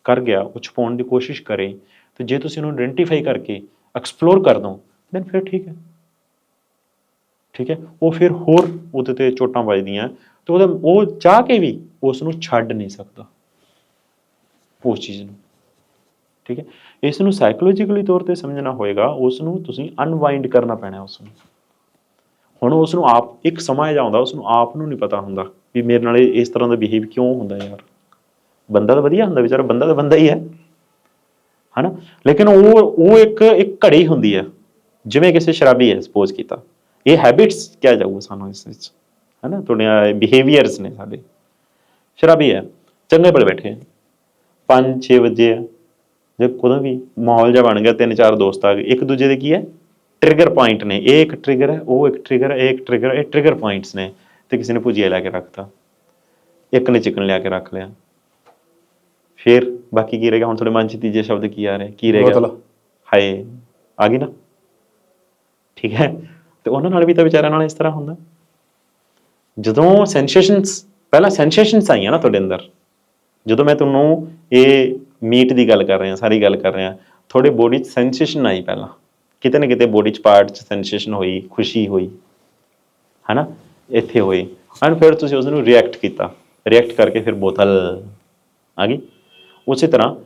Speaker 1: ਕਰ ਗਿਆ, ਉਹ ਛੁਪਾਉਣ ਦੀ ਕੋਸ਼ਿਸ਼ ਕਰੇ, ਤੇ ਜੇ ਤੁਸੀਂ ਉਹਨੂੰ ਆਇਡੈਂਟੀਫਾਈ ਕਰਕੇ ਐਕਸਪਲੋਰ ਕਰ ਦੋ ਦੈਨ ਫਿਰ ਠੀਕ ਹੈ। ਠੀਕ ਹੈ? ਉਹ ਫਿਰ ਹੋਰ ਉਹਦੇ ਤੇ ਚੋਟਾਂ ਵੱਜਦੀਆਂ, ਤੇ ਉਹਦਾ, ਉਹ ਚਾਹ ਕੇ ਵੀ ਉਸ ਨੂੰ ਛੱਡ ਨਹੀਂ ਸਕਦਾ। ਉਸ ਚੀਜ਼ ਨੂੰ। ਠੀਕ ਹੈ? ਇਸ ਨੂੰ ਸਾਈਕੋਲੋਜੀਕਲੀ ਤੌਰ ਤੇ ਸਮਝਣਾ ਹੋਏਗਾ ਉਸ ਨੂੰ ਤੁਸੀਂ ਅਨਵਾਈਂਡ ਕਰਨਾ ਪੈਣਾ ਉਸ ਨੂੰ ਹੁਣ ਉਸ ਨੂੰ ਆਪ, ਇੱਕ ਸਮਾਂ ਜਾਉਂਦਾ ਉਸ ਨੂੰ ਆਪ ਨੂੰ ਨਹੀਂ ਪਤਾ ਹੁੰਦਾ ਵੀ ਮੇਰੇ ਨਾਲ ਇਸ ਤਰ੍ਹਾਂ ਦਾ ਬਿਹੇਵ ਕਿਉਂ ਹੁੰਦਾ ਯਾਰ। ਬੰਦਾ ਤਾਂ ਵਧੀਆ ਹੁੰਦਾ, ਵਿਚਾਰਾ ਬੰਦਾ ਤਾਂ ਬੰਦਾ ਹੀ ਹੈ। ਹਨਾ? ਲੇਕਿਨ ਉਹ ਉਹ ਇੱਕ ਇੱਕ ਘੜੀ ਹੁੰਦੀ ਹੈ, ਜਿਵੇਂ ਕਿਸੇ ਸ਼ਰਾਬੀ ਹੈ ਸਪੋਜ਼ ਕੀਤਾ। ਇਹ ਹੈਬਿਟਸ ਕਿਹਾ ਜਾਊਗਾ ਸਾਨੂੰ ਇਸ ਵਿੱਚ। ਹਨਾ? ਤੁਹਾਡੇ ਬਿਹੇਵੀਅਰਸ ਨੇ ਸਾਡੇ। ਸ਼ਰਾਬੀ ਹੈ, ਚੰਗੇ ਭਲੇ ਬੈਠੇ 5-6 ਵਜੇ ਜੇ ਕਦੋਂ ਵੀ ਮਾਹੌਲ ਜਿਹਾ ਬਣ ਗਿਆ ਤਿੰਨ ਚਾਰ ਦੋਸਤ ਆ ਗਏ ਇੱਕ ਦੂਜੇ ਦੇ ਕੀ ਹੈ? ਟ੍ਰਿਗਰ ਪੁਆਇੰਟ ਨੇ। ਇਹ ਇੱਕ ਟ੍ਰਿਗਰ ਹੈ ਉਹ ਇੱਕ ਟ੍ਰਿਗਰ ਹੈ ਇਹ ਇੱਕ ਟ੍ਰਿਗਰ ਇਹ ਟ੍ਰਿਗਰ ਪੁਆਇੰਟਸ ਨੇ। ਤੇ ਕਿਸੇ ਨੇ ਭੁਜੀਆ ਲੈ ਕੇ ਰੱਖਤਾ। ਇੱਕ ਨੇ ਚਿਕਨ ਲਿਆ ਕੇ ਰੱਖ ਲਿਆ। ਫਿਰ ਬਾਕੀ ਕੀ ਰਹਿ ਗਿਆ? ਹੁਣ ਤੁਹਾਡੇ ਮਨ 'ਚ ਤੀਜੇ ਸ਼ਬਦ ਕੀ ਆ ਰਿਹਾ? ਕੀ ਰਹਿ ਗਿਆ?
Speaker 2: ਬੋਤਲ।
Speaker 1: ਹਾਏ ਆ ਗਈ ਨਾ? ਠੀਕ ਹੈ? ਤੇ ਉਹਨਾਂ ਨਾਲ ਵੀ ਤਾਂ ਵਿਚਾਰਿਆਂ ਨਾਲ ਇਸ ਤਰ੍ਹਾਂ ਹੁੰਦਾ। ਜਦੋਂ ਸੈਂਸੇਸ਼ਨਸ ਪਹਿਲਾਂ ਸੈਂਸੇਸ਼ਨਸ ਆਈਆਂ ਨਾ ਤੁਹਾਡੇ ਅੰਦਰ। ਜਦੋਂ ਮੈਂ ਤੁਹਾਨੂੰ ਇਹ ਮੀਟ ਦੀ ਗੱਲ ਕਰ ਰਹੇ ਹਾਂ, ਸਾਰੀ ਗੱਲ ਕਰ ਰਹੇ ਹਾਂ। ਤੁਹਾਡੇ ਬੋਡੀ 'ਚ ਸੈਂਸੇਸ਼ਨ ਆਈ ਪਹਿਲਾਂ। ਕਿਤੇ ਨਾ ਕਿਤੇ ਬੋਡੀ 'ਚ ਪਾਰਟ 'ਚ ਸੈਂਸੇਸ਼ਨ ਹੋਈ, ਖੁਸ਼ੀ ਹੋਈ। ਹਨਾ? ਇੱਥੇ ਹੋਈ। ਐਂਡ ਫਿਰ ਤੁਸੀਂ ਉਸ ਨੂੰ ਰਿਐਕਟ ਕੀਤਾ। ਰਿਐਕਟ ਕਰਕੇ ਫਿਰ ਬੋਤਲ ਆ ਗਈ। ਉਸੇ ਤਰ੍ਹਾਂ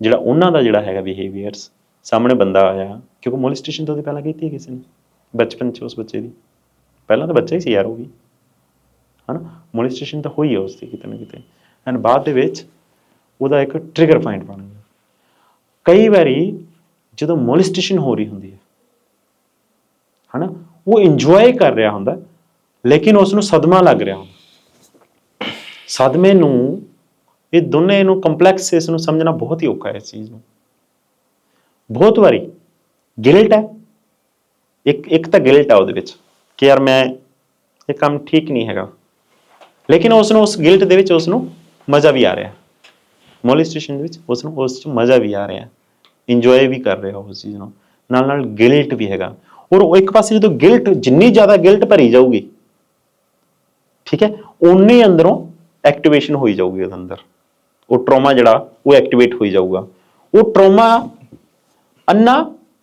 Speaker 1: ਜਿਹੜਾ ਉਹਨਾਂ ਦਾ ਜਿਹੜਾ ਹੈਗਾ ਬਿਹੇਵੀਅਰਸ ਸਾਹਮਣੇ ਬੰਦਾ ਆਇਆ, ਕਿਉਂਕਿ ਮੋਲਿਸਟੇਸ਼ਨ ਤਾਂ ਉਹਦੀ ਪਹਿਲਾਂ ਕੀਤੀ ਹੈ ਕਿਸੇ ਨੇ। ਬਚਪਨ 'ਚ ਉਸ ਬੱਚੇ ਦੀ। ਪਹਿਲਾਂ ਤਾਂ ਬੱਚਾ ਹੀ ਸੀ ਯਾਰ ਉਹ ਵੀ। ਹਨਾ? ਮੋਲਿਸਟੇਸ਼ਨ ਤਾਂ ਹੋਈ ਹੈ ਉਸ ਦੀ ਕਿਤੇ ਨਾ ਕਿਤੇ। ਐਂਡ ਬਾਅਦ ਦੇ ਵਿੱਚ ਉਹਦਾ ਇੱਕ ਟ੍ਰਿਗਰ ਪੁਆਇੰਟ ਬਣ ਗਿਆ ਕਈ ਵਾਰੀ ਜਦੋਂ ਮੋਲਿਸਟੇਸ਼ਨ ਹੋ ਰਹੀ ਹੁੰਦੀ ਹੈ, ਹਨਾ, ਉਹ ਇੰਜੋਏ ਕਰ ਰਿਹਾ ਹੁੰਦਾ ਲੇਕਿਨ ਉਸ ਨੂੰ ਸਦਮਾ ਲੱਗ ਰਿਹਾ ਹੁੰਦਾ ਸਦਮੇ ਨੂੰ, ਇਹ ਦੋਨੇ ਨੂੰ ਕੰਪਲੈਕਸ ਇਸ ਨੂੰ ਸਮਝਣਾ ਬਹੁਤ ਹੀ ਔਖਾ ਹੈ ਇਸ ਚੀਜ਼ ਨੂੰ। ਬਹੁਤ ਵਾਰੀ ਗਿਲਟ ਹੈ, ਇੱਕ ਇੱਕ ਤਾਂ ਗਿਲਟ ਹੈ ਉਹਦੇ ਵਿੱਚ ਕਿ ਯਾਰ ਮੈਂ ਇਹ ਕੰਮ ਠੀਕ ਨਹੀਂ ਹੈਗਾ। ਲੇਕਿਨ ਉਸ ਨੂੰ ਉਸ ਗਿਲਟ ਦੇ ਵਿੱਚ ਉਸ ਨੂੰ ਮਜ਼ਾ ਵੀ ਆ ਰਿਹਾ ਮੋਲਿਸਟੇਸ਼ਨ ਦੇ ਵਿੱਚ ਉਸ ਨੂੰ ਉਸ ਚ ਮਜ਼ਾ ਵੀ ਆ ਰਿਹਾ ਇੰਜੋਏ ਵੀ ਕਰ ਰਿਹਾ ਉਸ ਚੀਜ਼ ਨੂੰ। ਨਾਲ ਨਾਲ ਗਿਲਟ ਵੀ ਹੈਗਾ। ਔਰ ਉਹ ਇੱਕ ਪਾਸੇ ਜਦੋਂ ਗਿਲਟ ਜਿੰਨੀ ਜ਼ਿਆਦਾ ਗਿਲਟ ਭਰੀ ਜਾਊਗੀ, ਠੀਕ ਹੈ ਉਨੀ ਅੰਦਰੋਂ ਐਕਟੀਵੇਸ਼ਨ ਹੋਈ ਜਾਊਗੀ ਉਹਦੇ ਅੰਦਰ। ਉਹ ਟਰੋਮਾ ਜਿਹੜਾ, ਉਹ ਐਕਟੀਵੇਟ ਹੋਈ ਜਾਊਗਾ। ਉਹ ਟਰੋਮਾ ਅੰਨਾ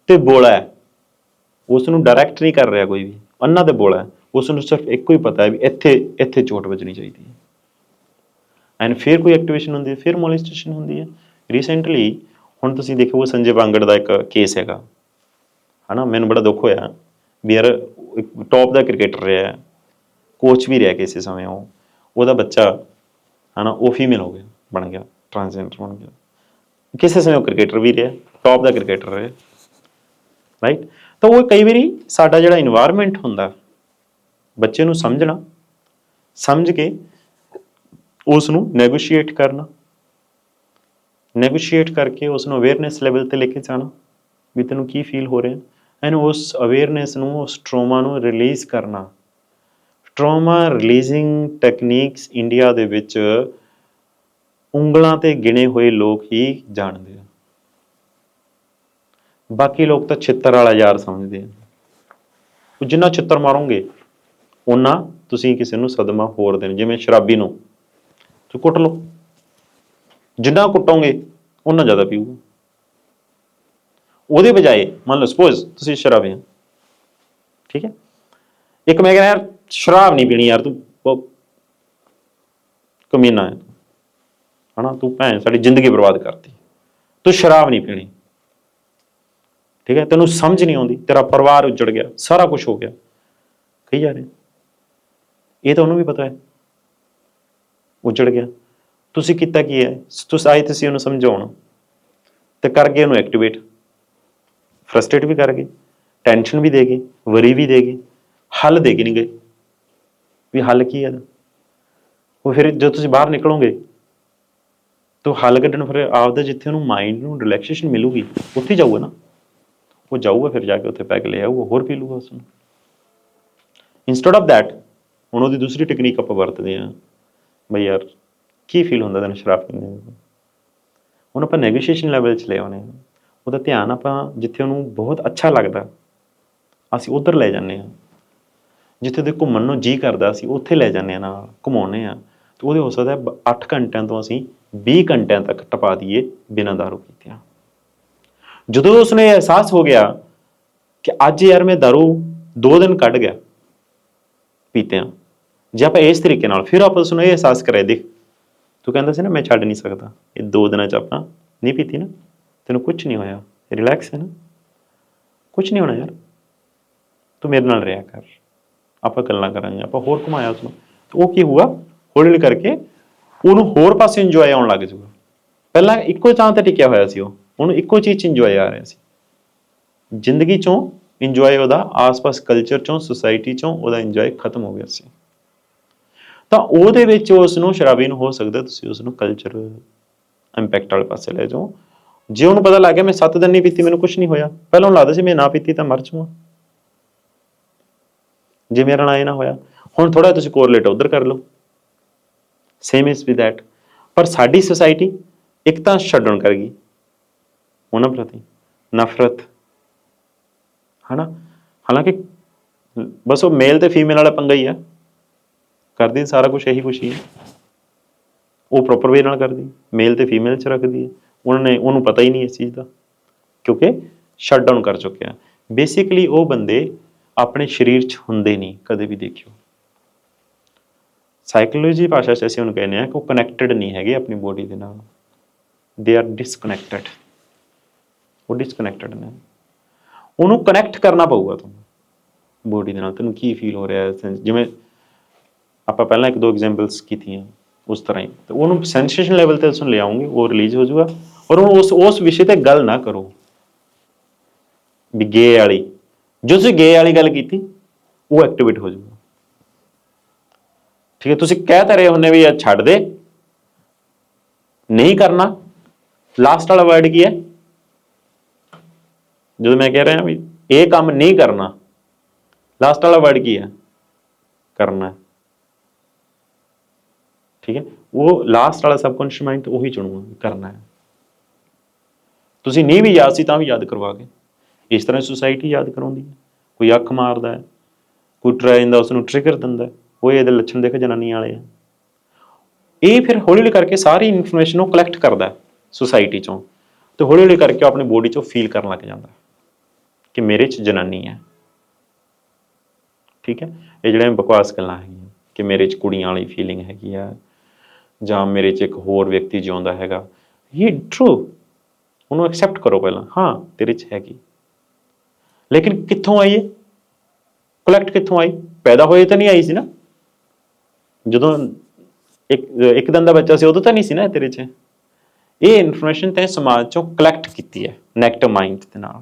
Speaker 1: ਤੇ ਬੋਲਾ ਹੈ। ਉਸ ਨੂੰ ਡਾਇਰੈਕਟ ਨਹੀਂ ਕਰ ਰਿਹਾ ਕੋਈ ਵੀ। ਅੰਨਾ ਤੇ ਬੋਲਾ ਹੈ। ਉਸ ਨੂੰ ਸਿਰਫ ਇੱਕੋ ਹੀ ਪਤਾ ਹੈ ਵੀ ਇੱਥੇ ਇੱਥੇ ਚੋਟ ਵੱਜਣੀ ਚਾਹੀਦੀ ਹੈ। ਐਂਡ ਫਿਰ ਕੋਈ ਐਕਟੀਵੇਸ਼ਨ ਹੁੰਦੀ ਹੈ, ਫਿਰ ਮੋਲਿਸਟੇਸ਼ਨ ਹੁੰਦੀ ਹੈ। ਰੀਸੈਂਟਲੀ ਹੁਣ ਤੁਸੀਂ ਦੇਖੋ ਸੰਜੇ ਬਾਂਗੜ ਦਾ ਇੱਕ ਕੇਸ ਹੈਗਾ। ਹਨਾ, ਮੈਨੂੰ ਬੜਾ ਦੁੱਖ ਹੋਇਆ। ਵੀ ਯਾਰ, ਇੱਕ ਟੌਪ ਦਾ ਕ੍ਰਿਕਟਰ ਰਿਹਾ ਕੋਚ ਵੀ ਰਿਹਾ ਕਿਸੇ ਸਮੇਂ ਉਹ। ਉਹਦਾ ਬੱਚਾ, ਹਨਾ, ਉਹ ਫੀਮੇਲ ਹੋ ਗਿਆ, ਬਣ ਗਿਆ ਟਰਾਂਸਜੈਂਡਰ ਬਣ ਗਿਆ। ਕਿਸੇ ਸਮੇਂ ਉਹ ਕ੍ਰਿਕਟਰ ਵੀ ਰਿਹਾ ਟੌਪ ਦਾ ਕ੍ਰਿਕਟਰ ਰਿਹਾ। ਰਾਈਟ ਤਾਂ ਉਹ ਕਈ ਵਾਰੀ ਸਾਡਾ ਜਿਹੜਾ এনवायरमेंट ਹੁੰਦਾ, ਬੱਚੇ ਨੂੰ ਸਮਝਣਾ, ਸਮਝ ਕੇ ਉਸ ਨੂੰ ਨੈਗੋਸ਼ੀਏਟ ਕਰਨਾ। ਨੈਗੋਸ਼ੀਏਟ ਕਰਕੇ ਉਸ ਨੂੰ ਅਵੇਅਰਨੈਸ ਲੈਵਲ ਤੇ ਲੈ ਕੇ ਜਾਣਾ ਵੀ ਤੈਨੂੰ ਕੀ ਫੀਲ ਹੋ ਰਿਹਾ। ਐਂਡ ਉਸ ਅਵੇਅਰਨੈਸ ਨੂੰ, ਉਸ ਟਰਾਮਾ ਨੂੰ ਰਿਲੀਜ਼ ਕਰਨਾ। ਟਰਾਮਾ ਰਿਲੀਜ਼ਿੰਗ ਟੈਕਨੀਕਸ ਇੰਡੀਆ ਦੇ ਵਿੱਚ ਉਂਗਲਾਂ ਤੇ ਗਿਣੇ ਹੋਏ ਲੋਕ ਹੀ ਜਾਣਦੇ ਆ। ਬਾਕੀ ਲੋਕ ਤਾਂ ਛਿੱਤਰ ਵਾਲਾ ਯਾਰ ਸਮਝਦੇ ਆ। ਉਹ ਜਿੰਨਾ ਛਿੱਤਰ ਮਾਰੋਗੇ ਉਹਨਾਂ ਤੁਸੀਂ ਕਿਸੇ ਨੂੰ ਸਦਮਾ ਹੋਰ ਦੇਣ, ਜਿਵੇਂ ਸ਼ਰਾਬੀ ਨੂੰ। ਤੁਸੀਂ ਕੁੱਟ ਲਓ। ਜਿੰਨਾ ਕੁੱਟੋਗੇ ਉਹਨਾਂ ਜ਼ਿਆਦਾ ਪੀਊਗਾ। ਉਹਦੇ ਬਜਾਏ, ਮੰਨ ਲਓ ਸਪੋਜ਼ ਤੁਸੀਂ ਸ਼ਰਾਬੀ ਹੋ ਠੀਕ ਹੈ? ਇੱਕ ਮੈਂ ਕਹਿੰਦਾ, ਯਾਰ, ਸ਼ਰਾਬ ਨਹੀਂ ਪੀਣੀ ਯਾਰ, ਤੂੰ ਕਮੀਨਾ ਹੈ। ਹਨਾ, ਤੂੰ ਭੈਣ, ਸਾਡੀ ਜ਼ਿੰਦਗੀ ਬਰਬਾਦ ਕਰਤੀ। ਤੂੰ ਸ਼ਰਾਬ ਨਹੀਂ ਪੀਣੀ। ਠੀਕ ਹੈ? ਤੈਨੂੰ ਸਮਝ ਨਹੀਂ ਆਉਂਦੀ। ਤੇਰਾ ਪਰਿਵਾਰ ਉੱਜੜ ਗਿਆ। ਸਾਰਾ ਕੁਝ ਹੋ ਗਿਆ। ਕਹੀ ਜਾ ਰਹੇ। ਇਹ ਤਾਂ ਉਹਨੂੰ ਵੀ ਪਤਾ ਹੈ। ਉੱਜੜ ਗਿਆ, ਤੁਸੀਂ ਕੀਤਾ ਕੀ ਹੈ? ਤੁਸੀਂ ਆਏ ਤੁਸੀਂ ਉਹਨੂੰ ਸਮਝਾਉਣ? ਤੇ ਕਰ ਗਏ ਉਹਨੂੰ ਐਕਟੀਵੇਟ ਫਰਸਟ੍ਰੇਟ ਵੀ ਕਰ ਗਏ ਟੈਨਸ਼ਨ ਵੀ ਦੇ ਗਏ ਵਰੀ ਵੀ ਦੇ ਗਏ, ਹੱਲ ਦੇ ਕੇ ਨਹੀਂ ਗਏ। ਵੀ ਹੱਲ ਕੀ ਹੈ ਉਹ ਫਿਰ ਜਦੋਂ ਤੁਸੀਂ ਬਾਹਰ ਨਿਕਲੋਗੇ, ਤਾਂ ਹੱਲ ਕੱਢਣ ਫਿਰ ਆਪਦਾ ਜਿੱਥੇ ਉਹਨੂੰ ਮਾਈਂਡ ਨੂੰ ਰਿਲੈਕਸੇਸ਼ਨ ਮਿਲੂਗੀ, ਉੱਥੇ ਜਾਊਗਾ ਨਾ। ਉਹ ਜਾਊਗਾ ਫਿਰ ਜਾ ਕੇ ਉੱਥੇ ਪੈਗ ਲੈ ਆਊਗਾ, ਹੋਰ ਪੀ ਲੂਗਾ ਉਸ ਨੂੰ। ਇਨਸਟੈਡ ਆਫ ਥੈਟ ਹੁਣ ਉਹਦੀ ਦੂਸਰੀ ਟੈਕਨੀਕ ਆਪਾਂ ਵਰਤਦੇ ਹਾਂ। ਬਈ ਯਾਰ ਕੀ ਫੀਲ ਹੁੰਦਾ ਤੈਨੂੰ ਸ਼ਰਾਬ ਪੀਂਦੇ ਨੂੰ? ਹੁਣ ਆਪਾਂ ਨੈਗੋਸ਼ੀਏਸ਼ਨ ਲੈਵਲ 'ਚ ਲੈ ਆਉਂਦੇ ਹਾਂ ਉਹਦਾ ਧਿਆਨ ਆਪਾਂ ਜਿੱਥੇ ਉਹਨੂੰ ਬਹੁਤ ਅੱਛਾ ਲੱਗਦਾ, ਅਸੀਂ ਉਧਰ ਲੈ ਜਾਂਦੇ ਹਾਂ ਜਿੱਥੇ ਦੇ ਘੁੰਮਣ ਨੂੰ ਜੀ ਕਰਦਾ, ਅਸੀਂ ਉੱਥੇ ਲੈ ਜਾਂਦੇ ਹਾਂ ਨਾਲ, ਘੁਮਾਉਂਦੇ ਹਾਂ ਤੇ ਉਹਦੇ ਹੋ ਸਕਦਾ 8 ਘੰਟਿਆਂ ਤੋਂ ਅਸੀਂ 20 ਘੰਟਿਆਂ ਤੱਕ ਟਪਾ ਦਈਏ ਬਿਨਾਂ ਦਾਰੂ ਪੀਤਿਆਂ ਜਦੋਂ ਉਸਨੇ ਅਹਿਸਾਸ ਹੋ ਗਿਆ ਕਿ ਅੱਜ ਯਾਰ ਮੈਂ ਦਾਰੂ 2 ਦਿਨ ਕੱਢ ਗਿਆ ਪੀਤਿਆਂ ਜੇ ਆਪਾਂ ਇਸ ਤਰੀਕੇ ਨਾਲ, ਫਿਰ ਆਪਾਂ ਉਸਨੂੰ ਇਹ ਅਹਿਸਾਸ ਕਰਾਏ ਦੇਖ, ਤੂੰ ਕਹਿੰਦਾ ਸੀ ਨਾ, ਮੈਂ ਛੱਡ ਨਹੀਂ ਸਕਦਾ। ਇਹ ਦੋ ਦਿਨਾਂ ਚ ਆਪਾਂ ਨਹੀਂ ਪੀਤੀ ਨਾ। ਤੈਨੂੰ ਕੁਝ ਨਹੀਂ ਹੋਇਆ। ਰਿਲੈਕਸ ਹੈ ਨਾ। ਕੁਝ ਨਹੀਂ ਹੋਣਾ ਯਾਰ। ਤੂੰ ਮੇਰੇ ਨਾਲ ਰਿਹਾ ਕਰ। ਆਪਾਂ ਗੱਲਾਂ ਕਰਾਂਗੇ। ਆਪਾਂ ਹੋਰ ਘੁਮਾਇਆ ਉਸਨੂੰ। ਉਹ ਕੀ ਹੋਊਗਾ? ਹੌਲੀ ਹੌਲੀ ਕਰਕੇ ਉਹਨੂੰ ਹੋਰ ਪਾਸੇ ਇੰਜੋਏ ਆਉਣ ਲੱਗ ਜੂਗਾ ਪਹਿਲਾਂ ਇੱਕੋ ਥਾਂ ਤੇ ਟਿਕਿਆ ਹੋਇਆ ਸੀ ਉਹ। ਉਹਨੂੰ ਇੱਕੋ ਚੀਜ਼ ਚ ਇੰਜੋਏ ਆ ਰਿਹਾ ਸੀ। ਜ਼ਿੰਦਗੀ ਚੋਂ ਇੰਜੋਏ ਉਹਦਾ, ਆਸ-ਪਾਸ ਕਲਚਰ ਚੋਂ ਸੁਸਾਇਟੀ ਚੋਂ ਉਹਦਾ ਇੰਜੋਏ ਖਤਮ ਹੋ ਗਿਆ ਸੀ। ਤਾਂ ਉਹਦੇ ਵਿੱਚ ਉਸ ਨੂੰ ਸ਼ਰਾਬੀ ਨੂੰ ਹੋ ਸਕਦਾ ਤੁਸੀਂ ਉਸ ਨੂੰ ਕਲਚਰ ਇੰਪੈਕਟ ਵਾਲੇ ਪਾਸੇ ਲੈ ਜਾਓ। ਜੇ ਉਹਨੂੰ ਪਤਾ ਲੱਗ ਗਿਆ ਮੈਂ 7 ਦਿਨ ਨਹੀਂ ਪੀਤੀ, ਮੈਨੂੰ ਕੁਝ ਨਹੀਂ ਹੋਇਆ। ਪਹਿਲਾਂ ਉਹਨੂੰ ਲੱਗਦਾ ਸੀ ਮੈਂ ਨਾ ਪੀਤੀ ਤਾਂ ਮਰ ਜਾਵਾਂ। ਜੇ ਮੇਰਾ ਨਾਲ ਇਹ ਨਾ ਹੋਇਆ। ਹੁਣ ਥੋੜਾ ਤੁਸੀਂ ਕੋਰਲੇਟ ਉਧਰ ਕਰ ਲਓ। ਸੇਮ ਇਜ਼ ਵਿਦ ਥੈਟ ਪਰ ਸਾਡੀ ਸੋਸਾਇਟੀ ਇੱਕ ਤਾਂ ਛੱਡਣ ਕਰ ਗਈ। ਉਹਨਾਂ ਪ੍ਰਤੀ ਨਫ਼ਰਤ। ਹਨਾ? ਹਾਲਾਂਕਿ ਬਸ ਉਹ ਮੇਲ ਤੇ ਫੀਮੇਲ ਵਾਲਾ ਪੰਗਾ ਹੀ ਆ। ਕਰਦੀ ਸਾਰਾ ਕੁਝ ਇਹੀ ਕੁਛ ਹੀ। ਹੈ ਉਹ ਪ੍ਰੋਪਰ ਵੇ ਨਾਲ ਕਰਦੀ ਮੇਲ ਤੇ ਫੀਮੇਲ ਚ ਰੱਖਦੀ ਹੈ। ਉਹਨਾਂ ਨੇ, ਉਹਨੂੰ ਪਤਾ ਹੀ ਨਹੀਂ ਇਸ ਚੀਜ਼ ਦਾ, ਕਿਉਂਕਿ ਸ਼ਟ ਡਾਊਨ ਕਰ ਚੁੱਕਿਆ ਬੇਸਿਕਲੀ ਉਹ ਬੰਦੇ ਆਪਣੇ ਸਰੀਰ 'ਚ ਹੁੰਦੇ ਨਹੀਂ, ਕਦੇ ਵੀ ਦੇਖਿਓ। ਸਾਈਕੋਲੋਜੀ ਭਾਸ਼ਾ 'ਚ ਅਸੀਂ ਉਹਨੂੰ ਕਹਿੰਦੇ ਆ ਕਿ ਉਹ ਕਨੈਕਟਡ ਨਹੀਂ ਹੈਗੇ ਆਪਣੀ ਬੋਡੀ ਦੇ ਨਾਲ। ਦੇ ਆਰ ਡਿਸਕਨੈਕਟਡ ਉਹ ਡਿਸਕਨੈਕਟਡ ਨੇ। ਉਹਨੂੰ ਕਨੈਕਟ ਕਰਨਾ ਪਊਗਾ ਤੁਹਾਨੂੰ। ਬੋਡੀ ਦੇ ਨਾਲ ਤੈਨੂੰ ਕੀ ਫੀਲ ਹੋ ਰਿਹਾ ਹੈ, ਜਿਵੇਂ ਆਪਾਂ ਪਹਿਲਾਂ ਇੱਕ ਦੋ ਐਗਜ਼ਾਮਪਲਸ ਕੀਤੀਆਂ ਉਸ ਤਰ੍ਹਾਂ ਹੀ। ਤੇ ਉਹਨੂੰ ਸੈਂਸੇਸ਼ਨ ਲੈਵਲ ਤੇ ਉਸ ਨੂੰ ਲਿਆਉਂਗੇ, ਉਹ ਰਿਲੀਜ਼ ਹੋ ਜਾਊਗਾ। ਔਰ ਉਹਨੂੰ ਉਸ ਉਸ ਵਿਸ਼ੇ ਤੇ ਗੱਲ ਨਾ ਕਰੋ। ਵੀ ਗੇ ਵਾਲੀ, ਜੋ ਤੁਸੀਂ ਗੇ ਵਾਲੀ ਗੱਲ ਕੀਤੀ, ਉਹ ਐਕਟੀਵੇਟ ਹੋ ਜਾਊਗਾ। ਠੀਕ ਹੈ, ਤੁਸੀਂ ਕਹਿ ਤਾਂ ਰਹੇ ਹੁੰਨੇ ਵੀ ਇਹ ਛੱਡ ਦੇ। ਨਹੀਂ ਕਰਨਾ। ਲਾਸਟ ਵਾਲਾ ਵਰਡ ਕੀ ਹੈ? ਜਦੋਂ ਮੈਂ ਕਹਿ ਰਿਹਾ ਵੀ ਇਹ ਕੰਮ ਨਹੀਂ ਕਰਨਾ ਲਾਸਟ ਵਾਲਾ ਵਰਡ ਕੀ ਹੈ? ਕਰਨਾ। ਠੀਕ ਹੈ? ਉਹ ਲਾਸਟ ਵਾਲਾ ਸਬਕੌਂਸ਼ੀਅਸ ਮਾਈਂਡ ਉਹੀ ਚੁਣੂਗਾ, ਕਰਨਾ ਹੈ। ਤੁਸੀਂ ਨਹੀਂ ਵੀ ਯਾਦ ਸੀ ਤਾਂ ਵੀ ਯਾਦ ਕਰਵਾ ਕੇ ਇਸ ਤਰ੍ਹਾਂ ਸੁਸਾਇਟੀ ਯਾਦ ਕਰਾਉਂਦੀ ਹੈ। ਕੋਈ ਅੱਖ ਮਾਰਦਾ ਹੈ, ਕੋਈ ਟਰਾਈ ਜਾਂਦਾ ਉਸ ਨੂੰ ਟ੍ਰਿਗਰ ਦਿੰਦਾ ਉਹ ਇਹਦੇ ਲੱਛਣ ਦੇਖ ਜਨਾਨੀ ਵਾਲੇ ਆ। ਇਹ ਫਿਰ ਹੌਲੀ ਹੌਲੀ ਕਰਕੇ ਸਾਰੀ ਇਨਫੋਰਮੇਸ਼ਨ ਉਹ ਕਲੈਕਟ ਕਰਦਾ ਸੁਸਾਇਟੀ ਚੋਂ। ਤੇ ਹੌਲੀ ਹੌਲੀ ਕਰਕੇ ਉਹ ਆਪਣੀ ਬੋਡੀ ਚੋਂ ਫੀਲ ਕਰਨ ਲੱਗ ਜਾਂਦਾ ਕਿ ਮੇਰੇ 'ਚ ਜਨਾਨੀ ਹੈ। ਠੀਕ ਹੈ? ਇਹ ਜਿਹੜੀਆਂ ਬਕਵਾਸ ਗੱਲਾਂ ਹੈਗੀਆਂ, ਕਿ ਮੇਰੇ 'ਚ ਕੁੜੀਆਂ ਵਾਲੀ ਫੀਲਿੰਗ ਹੈਗੀ ਆ ਜਾਂ ਮੇਰੇ 'ਚ ਇੱਕ ਹੋਰ ਵਿਅਕਤੀ ਜਿਉਂਦਾ ਹੈਗਾ। ਇਹ ਟਰੂ ਉਹਨੂੰ ਐਕਸੈਪਟ ਕਰੋ ਪਹਿਲਾਂ। ਹਾਂ, ਤੇਰੇ 'ਚ ਹੈਗੀ। ਲੇਕਿਨ ਕਿੱਥੋਂ ਆਈ ਹੈ ਕਲੈਕਟ ਕਿੱਥੋਂ ਆਈ? ਪੈਦਾ ਹੋਏ ਤਾਂ ਨਹੀਂ ਆਈ ਸੀ ਨਾ? ਜਦੋਂ ਇੱਕ ਇੱਕ ਦਿਨ ਦਾ ਬੱਚਾ ਸੀ, ਉਦੋਂ ਤਾਂ ਨਹੀਂ ਸੀ ਨਾ ਤੇਰੇ 'ਚ? ਇਹ ਇਨਫੋਰਮੇਸ਼ਨ ਤੈਂ ਸਮਾਜ ਚੋਂ ਕਲੈਕਟ ਕੀਤੀ ਹੈ ਨੈਗੇਟਿਵ ਮਾਈਂਡ ਦੇ ਨਾਲ।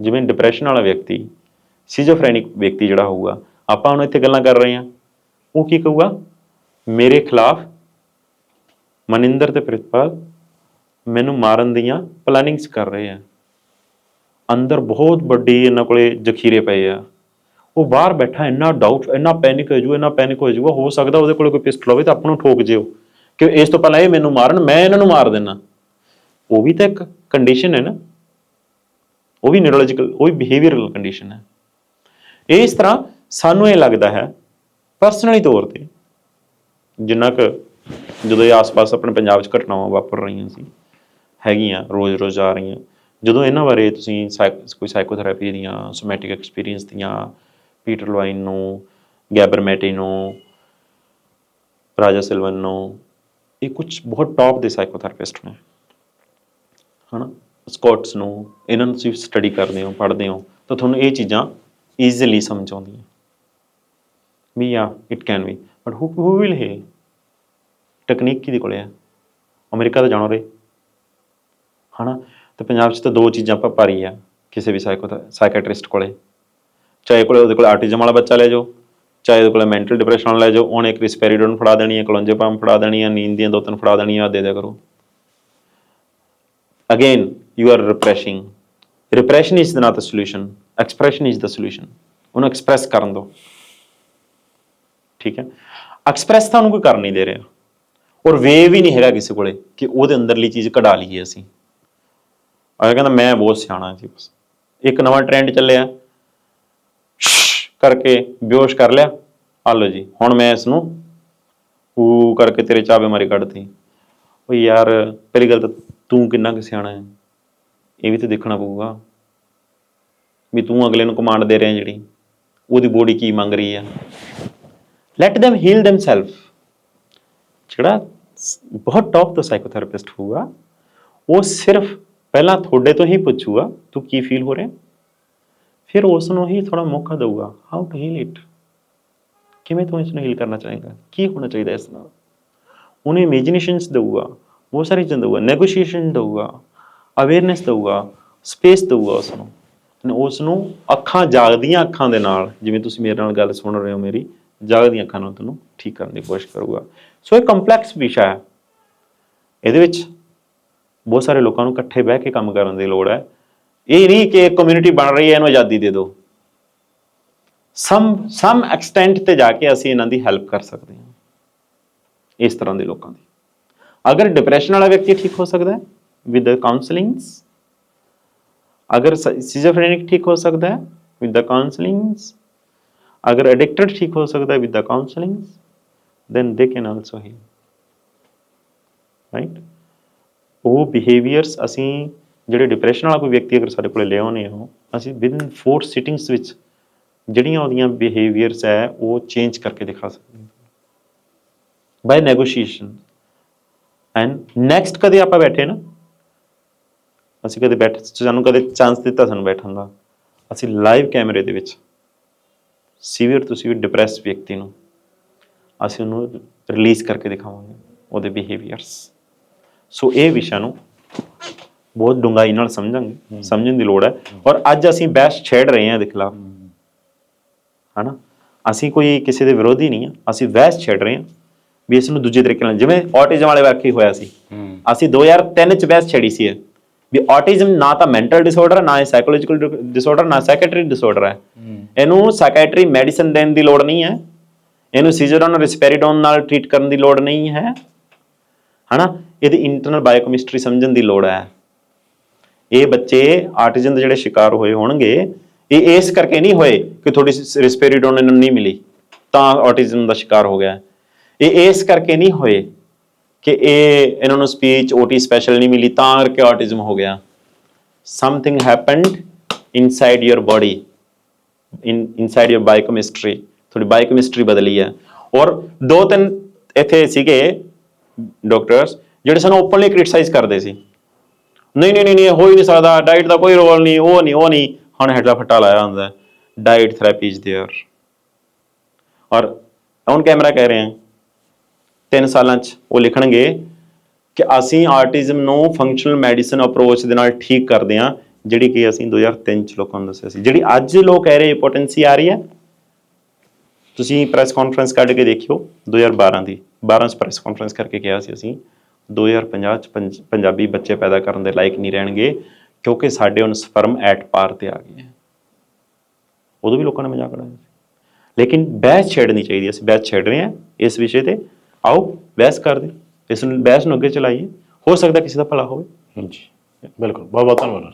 Speaker 1: ਜਿਵੇਂ ਡਿਪਰੈਸ਼ਨ ਵਾਲਾ ਵਿਅਕਤੀ ਸਿਜ਼ੋਫਰੈਨਿਕ ਵਿਅਕਤੀ ਜਿਹੜਾ ਹੋਊਗਾ, ਆਪਾਂ ਹੁਣ ਇੱਥੇ ਗੱਲਾਂ ਕਰ ਰਹੇ ਹਾਂ। ਉਹ ਕੀ ਕਹੂਗਾ? ਮੇਰੇ ਖਿਲਾਫ ਮਨਿੰਦਰ ਤੇ ਪ੍ਰਿਤਪਾਲ ਮੈਨੂੰ ਮਾਰਨ ਦੀਆਂ ਪਲੈਨਿੰਗਸ ਕਰ ਰਹੇ ਆ। ਅੰਦਰ ਬਹੁਤ ਵੱਡੀ ਇਹਨਾਂ ਕੋਲੇ ਜ਼ਖੀਰੇ ਪਏ ਆ। ਉਹ ਬਾਹਰ ਬੈਠਾ, ਇੰਨਾ ਡਾਊਟ ਇੰਨਾ ਪੈਨਿਕ ਹੋ ਜੂ ਇੰਨਾ ਪੈਨਿਕ ਹੋ ਜਾਊਗਾ, ਹੋ ਸਕਦਾ ਉਹਦੇ ਕੋਲੇ ਕੋਈ ਪਿਸਟਲ ਹੋਵੇ ਤਾਂ ਆਪਾਂ ਨੂੰ ਠੋਕ ਜਿਓ। ਕਿ ਇਸ ਤੋਂ ਪਹਿਲਾਂ ਇਹ ਮੈਨੂੰ ਮਾਰਨ, ਮੈਂ ਇਹਨਾਂ ਨੂੰ ਮਾਰ ਦੇਣਾ ਉਹ ਵੀ ਤਾਂ ਇੱਕ ਕੰਡੀਸ਼ਨ ਹੈ ਨਾ। ਉਹ ਵੀ ਨਿਊਰੋਲੋਜੀਕਲ ਉਹ ਵੀ ਬਿਹੇਵੀਅਰਲ ਕੰਡੀਸ਼ਨ ਹੈ। ਇਸ ਤਰ੍ਹਾਂ ਸਾਨੂੰ ਇਹ ਲੱਗਦਾ ਹੈ ਪਰਸਨਲੀ ਤੌਰ ਤੇ ਜਿੰਨਾ ਕੁ ਜਦੋਂ ਇਹ ਆਸ-ਪਾਸ ਆਪਣੇ ਪੰਜਾਬ 'ਚ ਘਟਨਾਵਾਂ ਵਾਪਰ ਰਹੀਆਂ ਸੀ, ਹੈਗੀਆਂ, ਰੋਜ਼-ਰੋਜ਼ ਆ ਰਹੀਆਂ, ਜਦੋਂ ਇਹਨਾਂ ਬਾਰੇ ਤੁਸੀਂ ਸਾਈਕ- ਕੋਈ ਸਾਈਕੋਥੈਰੇਪੀ ਦੀਆਂ ਸੋਮੈਟਿਕ ਐਕਸਪੀਰੀਅੰਸ ਦੀਆਂ ਪੀਟਰ ਲੋਇਨ ਨੂੰ ਗੈਬਰਮੈਟੀ ਨੂੰ ਰਾਜਾ ਸਿਲਵਨ ਨੂੰ, ਇਹ ਕੁਝ ਬਹੁਤ ਟੌਪ ਦੇ ਸਾਈਕੋਥੈਰੇਪਿਸਟ ਨੇ। ਹਨਾ? ਸਕਾਟਸ ਨੂੰ, ਇਹਨਾਂ ਨੂੰ ਤੁਸੀਂ ਸਟੱਡੀ ਕਰਦੇ ਹੋ, ਪੜ੍ਹਦੇ ਹੋ, ਤਾਂ ਤੁਹਾਨੂੰ ਇਹ ਚੀਜ਼ਾਂ ਈਜ਼ੀਲੀ ਸਮਝ ਆਉਂਦੀਆਂ। ਵੀ ਆ it can be but who who will ਹੈ ਟੈਕਨੀਕ ਕਿਹਦੇ ਕੋਲੇ ਆ? ਅਮਰੀਕਾ ਤਾਂ ਜਾਣੋ ਰੇ ਹਨਾ? ਤੇ ਪੰਜਾਬ 'ਚ ਤਾਂ ਦੋ ਚੀਜ਼ਾਂ ਆਪਾਂ ਭਾਰੀ ਆ, ਕਿਸੇ ਵੀ ਸਾਈਕੋ ਸਾਈਕੈਟ੍ਰਿਸਟ ਕੋਲੇ। ਚਾਹੇ ਕੋਲੇ ਉਹਦੇ ਕੋਲ ਆਰਟਿਜ਼ਮ ਵਾਲਾ ਬੱਚਾ ਲੈ ਜਾਓ, ਚਾਹੇ ਉਹਦੇ ਕੋਲ ਮੈਂਟਲ ਡਿਪਰੈਸ਼ਨ ਲੈ ਜਾਓ, ਉਹਨੇ ਇੱਕ ਰਿਸਪੈਰੀਡੋਨ ਫੜਾ ਦੇਣੀ ਹੈ ਕਲੋਂਜੇਪਾਮ ਫੜਾ ਦੇਣੀ ਹੈ ਨੀਂਦ ਦੀਆਂ ਦੋ ਤਿੰਨ ਫੜਾ ਦੇਣੀਆਂ ਦੇ ਦਿਆ ਕਰੋ। Again, you are repressing repression is not the solution, expression is the solution ਉਹਨੂੰ ਐਕਸਪ੍ਰੈਸ ਕਰਨ ਦਿਓ। ਠੀਕ ਹੈ? ਐਕਸਪ੍ਰੈਸ ਤੁਹਾਨੂੰ ਕੋਈ ਕਰ ਨਹੀਂ ਦੇ ਰਿਹਾ। ਔਰ ਵੇ ਵੀ ਨਹੀਂ ਹੈਗਾ ਕਿਸੇ ਕੋਲੇ ਕਿ ਉਹਦੇ ਅੰਦਰਲੀ ਚੀਜ਼ ਕਢਾ ਲਈਏ ਅਸੀਂ। ਆਇਆ ਕਹਿੰਦਾ, ਮੈਂ ਬਹੁਤ ਸਿਆਣਾ ਜੀ ਬਸ। ਇੱਕ ਨਵਾਂ ਟ੍ਰੈਂਡ ਚੱਲਿਆ। ਕਰਕੇ ਬੇਹੋਸ਼ ਕਰ ਲਿਆ। ਆ ਲਓ ਜੀ, ਹੁਣ ਮੈਂ ਇਸ ਨੂੰ ਊ ਕਰਕੇ ਤੇਰੇ ਚਾਬੇ ਮਾਰੀ ਕੱਢਤੀ। ਉਹ ਯਾਰ, ਪਹਿਲੀ ਗੱਲ ਤਾਂ ਤੂੰ ਕਿੰਨਾ ਕੁ ਸਿਆਣਾ ਹੈ। ਇਹ ਵੀ ਤਾਂ ਦੇਖਣਾ ਪਊਗਾ। ਵੀ ਤੂੰ ਅਗਲੇ ਨੂੰ ਕਮਾਂਡ ਦੇ ਰਿਹਾ ਜਿਹੜੀ। ਉਹਦੀ ਬੋਡੀ ਕੀ ਮੰਗ ਰਹੀ ਹੈ ਲੈਟ them ਹੀਲ themselves. ਜਿਹੜਾ ਸ- ਬਹੁਤ ਟੌਪ ਦਾ ਸਾਈਕੋਥੈਰੇਪਿਸਟ ਹੋਊਗਾ ਉਹ ਸਿਰਫ ਪਹਿਲਾਂ ਤੁਹਾਡੇ ਤੋਂ ਹੀ ਪੁੱਛੂਗਾ ਤੂੰ ਕੀ ਫੀਲ ਹੋ ਰਿਹਾ ਫਿਰ ਉਸ ਨੂੰ ਹੀ ਥੋੜਾ ਮੌਕਾ ਦਊਗਾ ਹਾਊ ਟੂ ਹੀਲ ਇਟ ਕਿਵੇਂ ਤੂੰ ਇਸ ਨੂੰ ਹੀਲ ਕਰਨਾ ਚਾਹੇਗਾ ਕੀ ਹੋਣਾ ਚਾਹੀਦਾ ਇਸ ਨਾਲ ਉਹਨੂੰ ਇਮੇਜਿਨੇਸ਼ਨਸ ਦਊਗਾ ਬਹੁਤ ਸਾਰੀ ਚੀਜ਼ਾਂ ਦਊਗਾ ਨੈਗੋਸ਼ੀਏਸ਼ਨ ਦਊਗਾ ਅਵੇਅਰਨੈਸ ਦਊਗਾ ਸਪੇਸ ਦਊਗਾ ਉਸ ਨੂੰ ਤੇ ਉਸ ਨੂੰ ਅੱਖਾਂ ਜਾਗਦੀਆਂ ਅੱਖਾਂ ਦੇ ਨਾਲ ਜਿਵੇਂ ਤੁਸੀਂ ਮੇਰੇ ਨਾਲ ਗੱਲ ਸੁਣ ਰਹੇ ਹੋ ਮੇਰੀ ਜਾਗਦੀਆਂ ਅੱਖਾਂ ਨੂੰ ਤੁਹਾਨੂੰ ਠੀਕ ਕਰਨ ਦੀ ਕੋਸ਼ਿਸ਼ ਕਰੂਗਾ। ਸੋ ਇਹ ਕੰਪਲੈਕਸ ਵਿਸ਼ਾ ਹੈ। ਇਹਦੇ ਵਿੱਚ ਬਹੁਤ ਸਾਰੇ ਲੋਕਾਂ ਨੂੰ ਇਕੱਠੇ ਬਹਿ ਕੇ ਕੰਮ ਕਰਨ ਦੀ ਲੋੜ ਹੈ। ਇਹ ਨਹੀਂ ਕਿ ਕਮਿਊਨਿਟੀ ਬਣ ਰਹੀ ਹੈ, ਇਹਨੂੰ ਆਜ਼ਾਦੀ ਦੇ ਦਿਓ। ਸਮ ਸਮ ਐਕਸਟੈਂਟ ਤੇ ਜਾ ਕੇ ਅਸੀਂ ਇਹਨਾਂ ਦੀ ਹੈਲਪ ਕਰ ਸਕਦੇ ਹਾਂ। ਇਸ ਤਰ੍ਹਾਂ ਦੇ ਲੋਕਾਂ ਦੀ। ਅਗਰ ਡਿਪਰੈਸ਼ਨ ਵਾਲਾ ਵਿਅਕਤੀ ਠੀਕ ਹੋ ਸਕਦਾ ਹੈ ਵਿਦ ਦ ਕਾਉਂਸਲਿੰਗਸ ਅਗਰ ਸਿਜ਼ੋਫਰੇਨਿਕ ਠੀਕ ਹੋ ਸਕਦਾ ਹੈ ਵਿਦ ਦ ਕਾਉਂਸਲਿੰਗਸ ਅਗਰ ਐਡਿਕਟਡ ਠੀਕ ਹੋ ਸਕਦਾ ਹੈ with the counsellings then they can also heal. Right ਉਹ ਬਿਹੇਵੀਅਰਸ ਅਸੀਂ ਜਿਹੜੇ ਡਿਪਰੈਸ਼ਨ ਵਾਲਾ ਕੋਈ ਵਿਅਕਤੀ ਅਗਰ ਸਾਡੇ ਕੋਲੇ ਲਿਆਉਨੇ ਹੋ ਅਸੀਂ ਵਿਦਨ 4 ਸਿਟਿੰਗਸ ਵਿੱਚ ਜਿਹੜੀਆਂ ਉਹਦੀਆਂ ਬਿਹੇਵੀਅਰਸ ਹੈ ਉਹ ਚੇਂਜ ਕਰਕੇ ਦਿਖਾ ਸਕਦੇ ਹਾਂ ਬਾਈ ਨੈਗੋਸ਼ੀਏਸ਼ਨ ਐਂਡ ਨੈਕਸਟ ਕਦੇ ਆਪਾਂ ਬੈਠੇ ਨਾ ਅਸੀਂ ਕਦੇ ਬੈਠ ਸਾਨੂੰ ਕਦੇ ਚਾਂਸ ਦਿੱਤਾ ਸਾਨੂੰ ਬੈਠਣ ਦਾ ਅਸੀਂ ਲਾਈਵ ਕੈਮਰੇ ਦੇ ਵਿੱਚ ਸੀਵੀਅਰ ਤੋਂ ਸੀਵੀਅਰ ਡਿਪਰੈਸ ਵਿਅਕਤੀ ਨੂੰ ਅਸੀਂ ਉਹਨੂੰ ਰਿਲੀਜ਼ ਕਰਕੇ ਦਿਖਾਵਾਂਗੇ ਉਹਦੇ ਬਿਹੇਵੀਅਰਸ ਸੋ ਇਹ ਵਿਸ਼ਾ ਨੂੰ ਬਹੁਤ ਡੂੰਘਾਈ ਨਾਲ ਸਮਝਾਂਗੇ ਸਮਝਣ ਦੀ ਲੋੜ ਹੈ। ਔਰ ਅੱਜ ਅਸੀਂ ਬਹਿਸ ਛੇੜ ਰਹੇ ਹਾਂ ਇਹਦੇ ਖਿਲਾਫ। ਹਨਾ? ਅਸੀਂ ਕੋਈ ਕਿਸੇ ਦੇ ਵਿਰੋਧੀ ਨਹੀਂ ਆ ਅਸੀਂ ਬਹਿਸ ਛੇੜ ਰਹੇ ਹਾਂ ਵੀ ਇਸ ਨੂੰ ਦੂਜੇ ਤਰੀਕੇ ਨਾਲ ਜਿਵੇਂ ਆਟਿਜ਼ਮ ਵਾਲੇ ਵਾਕੀ ਹੋਇਆ ਸੀ। ਅਸੀਂ 2003 ਚ ਬਹਿਸ ਛੇੜੀ ਸੀ ਵੀ ਆਟਿਜ਼ਮ ਨਾ ਤਾਂ ਮੈਂਟਲ ਡਿਸਆਰਡਰ ਹੈ ਨਾ ਇਹ ਸਾਈਕੋਲੋਜੀਕਲ ਡਿਸਆਰਡਰ ਨਾ ਸਾਈਕੈਟ੍ਰਿਕ ਡਿਸਆਰਡਰ ਹੈ। ਇਹਨੂੰ ਸਾਈਕੈਟਰੀ ਮੈਡੀਸਨ ਦੇਣ ਦੀ ਲੋੜ ਨਹੀਂ ਹੈ। ਇਹਨੂੰ ਸੀਜ਼ਰੋਨ ਰਿਸਪੈਰੀਡੋਨ ਨਾਲ ਟ੍ਰੀਟ ਕਰਨ ਦੀ ਲੋੜ ਨਹੀਂ ਹੈ। ਹਨਾ? ਇਹਦੀ ਇੰਟਰਨਲ ਬਾਇਓਕੈਮਿਸਟਰੀ ਸਮਝਣ ਦੀ ਲੋੜ ਹੈ। ਇਹ ਬੱਚੇ ਆਟਿਜ਼ਮ ਦੇ ਜਿਹੜੇ ਸ਼ਿਕਾਰ ਹੋਏ ਹੋਣਗੇ, ਇਹ ਇਸ ਕਰਕੇ ਨਹੀਂ ਹੋਏ ਕਿ ਥੋੜੀ ਰਿਸਪੈਰੀਡੋਨ ਇਹਨਾਂ ਨੂੰ ਨਹੀਂ ਮਿਲੀ, ਤਾਂ ਆਟਿਜ਼ਮ ਦਾ ਸ਼ਿਕਾਰ ਹੋ ਗਿਆ। ਇਹ ਇਸ ਕਰਕੇ ਨਹੀਂ ਹੋਏ ਕਿ ਇਹ ਇਹਨਾਂ ਨੂੰ ਸਪੀਚ ਓਟੀ ਸਪੈਸ਼ਲ ਨਹੀਂ ਮਿਲੀ, ਤਾਂ ਕਰਕੇ ਆਟਿਜ਼ਮ ਹੋ ਗਿਆ। Something happened inside your body in inside your biochemistry ਥੋੜੀ ਬਾਇਓਕੈਮਿਸਟਰੀ ਬਦਲੀ ਹੈ ਔਰ ਦੋ ਤਿੰਨ ਇੱਥੇ ਸੀਗੇ ਡਾਕਟਰਸ ਜਿਹੜੇ ਸਾਨੂੰ ਓਪਨਲੀ ਕ੍ਰਿਟਿਸਾਈਜ਼ ਕਰਦੇ ਸੀ ਨਹੀਂ ਨਹੀਂ ਨਹੀਂ ਨਹੀਂ, ਹੋ ਹੀ ਨਹੀਂ ਸਕਦਾ ਡਾਈਟ ਦਾ ਕੋਈ ਰੋਲ ਨਹੀਂ ਉਹ ਨਹੀਂ ਉਹ ਨਹੀਂ ਹੁਣ ਹੈਡ ਦਾ ਫੱਟਾ ਲਾਇਆ ਹੁੰਦਾ ਡਾਈਟ ਥੈਰੇਪੀ ਇਜ਼ देयर ਔਰ ਔਨ ਕੈਮਰਾ ਕਹਿ ਰਹੇ ਹਾਂ ਤਿੰਨ ਸਾਲਾਂ ਚ ਉਹ ਲਿਖਣਗੇ ਕਿ ਅਸੀਂ ਆਰਟਿਜ਼ਮ ਨੂੰ ਫੰਕਸ਼ਨਲ ਮੈਡੀਸਨ ਅਪਰੋਚ ਦੇ ਨਾਲ ਠੀਕ ਕਰਦੇ ਹਾਂ ਜਿਹੜੀ ਕਿ ਅਸੀਂ 2003 ਚ ਲੋਕਾਂ ਨੂੰ ਦੱਸਿਆ ਸੀ। ਜਿਹੜੀ ਅੱਜ ਲੋਕ ਕਹਿ ਰਹੇ ਇੰਪੋਰਟੈਂਸੀ ਆ ਰਹੀ ਹੈ, ਤੁਸੀਂ ਪ੍ਰੈਸ ਕਾਨਫਰੰਸ ਕੱਢ ਕੇ ਦੇਖਿਓ 2012 ਦੀ। 12 ਚ ਪ੍ਰੈਸ ਕਾਨਫਰੰਸ ਕਰਕੇ ਕਿਹਾ ਸੀ ਅਸੀਂ 2050 ਚ ਪੰਜ- ਪੰਜਾਬੀ ਬੱਚੇ ਪੈਦਾ ਕਰਨ ਦੇ ਲਾਇਕ ਨਹੀਂ ਰਹਿਣਗੇ, ਕਿਉਂਕਿ ਸਾਡੇ ਹੁਣ ਸਪਰਮ ਐਟ ਪਾਰ ਤੇ ਆ ਗਏ ਉਦੋਂ ਵੀ ਲੋਕਾਂ ਨੇ ਮਜ਼ਾਕ ਉਡਾਇਆ ਲੇਕਿਨ ਬਹਿਸ ਛੇੜਨੀ ਚਾਹੀਦੀ ਅਸੀਂ ਬਹਿਸ ਛੇੜ ਰਹੇ ਹਾਂ ਇਸ ਵਿਸ਼ੇ ਤੇ। ਆਓ, ਬਹਿਸ ਕਰਦੇ ਤੇ ਇਸ ਨੂੰ, ਬਹਿਸ ਨੂੰ ਅੱਗੇ ਚਲਾਈਏ। ਹੋ ਸਕਦਾ ਕਿਸੇ ਦਾ ਭਲਾ ਹੋਵੇ।
Speaker 2: ਹਾਂਜੀ, ਬਿਲਕੁਲ। ਬਹੁਤ ਬਹੁਤ ਧੰਨਵਾਦ।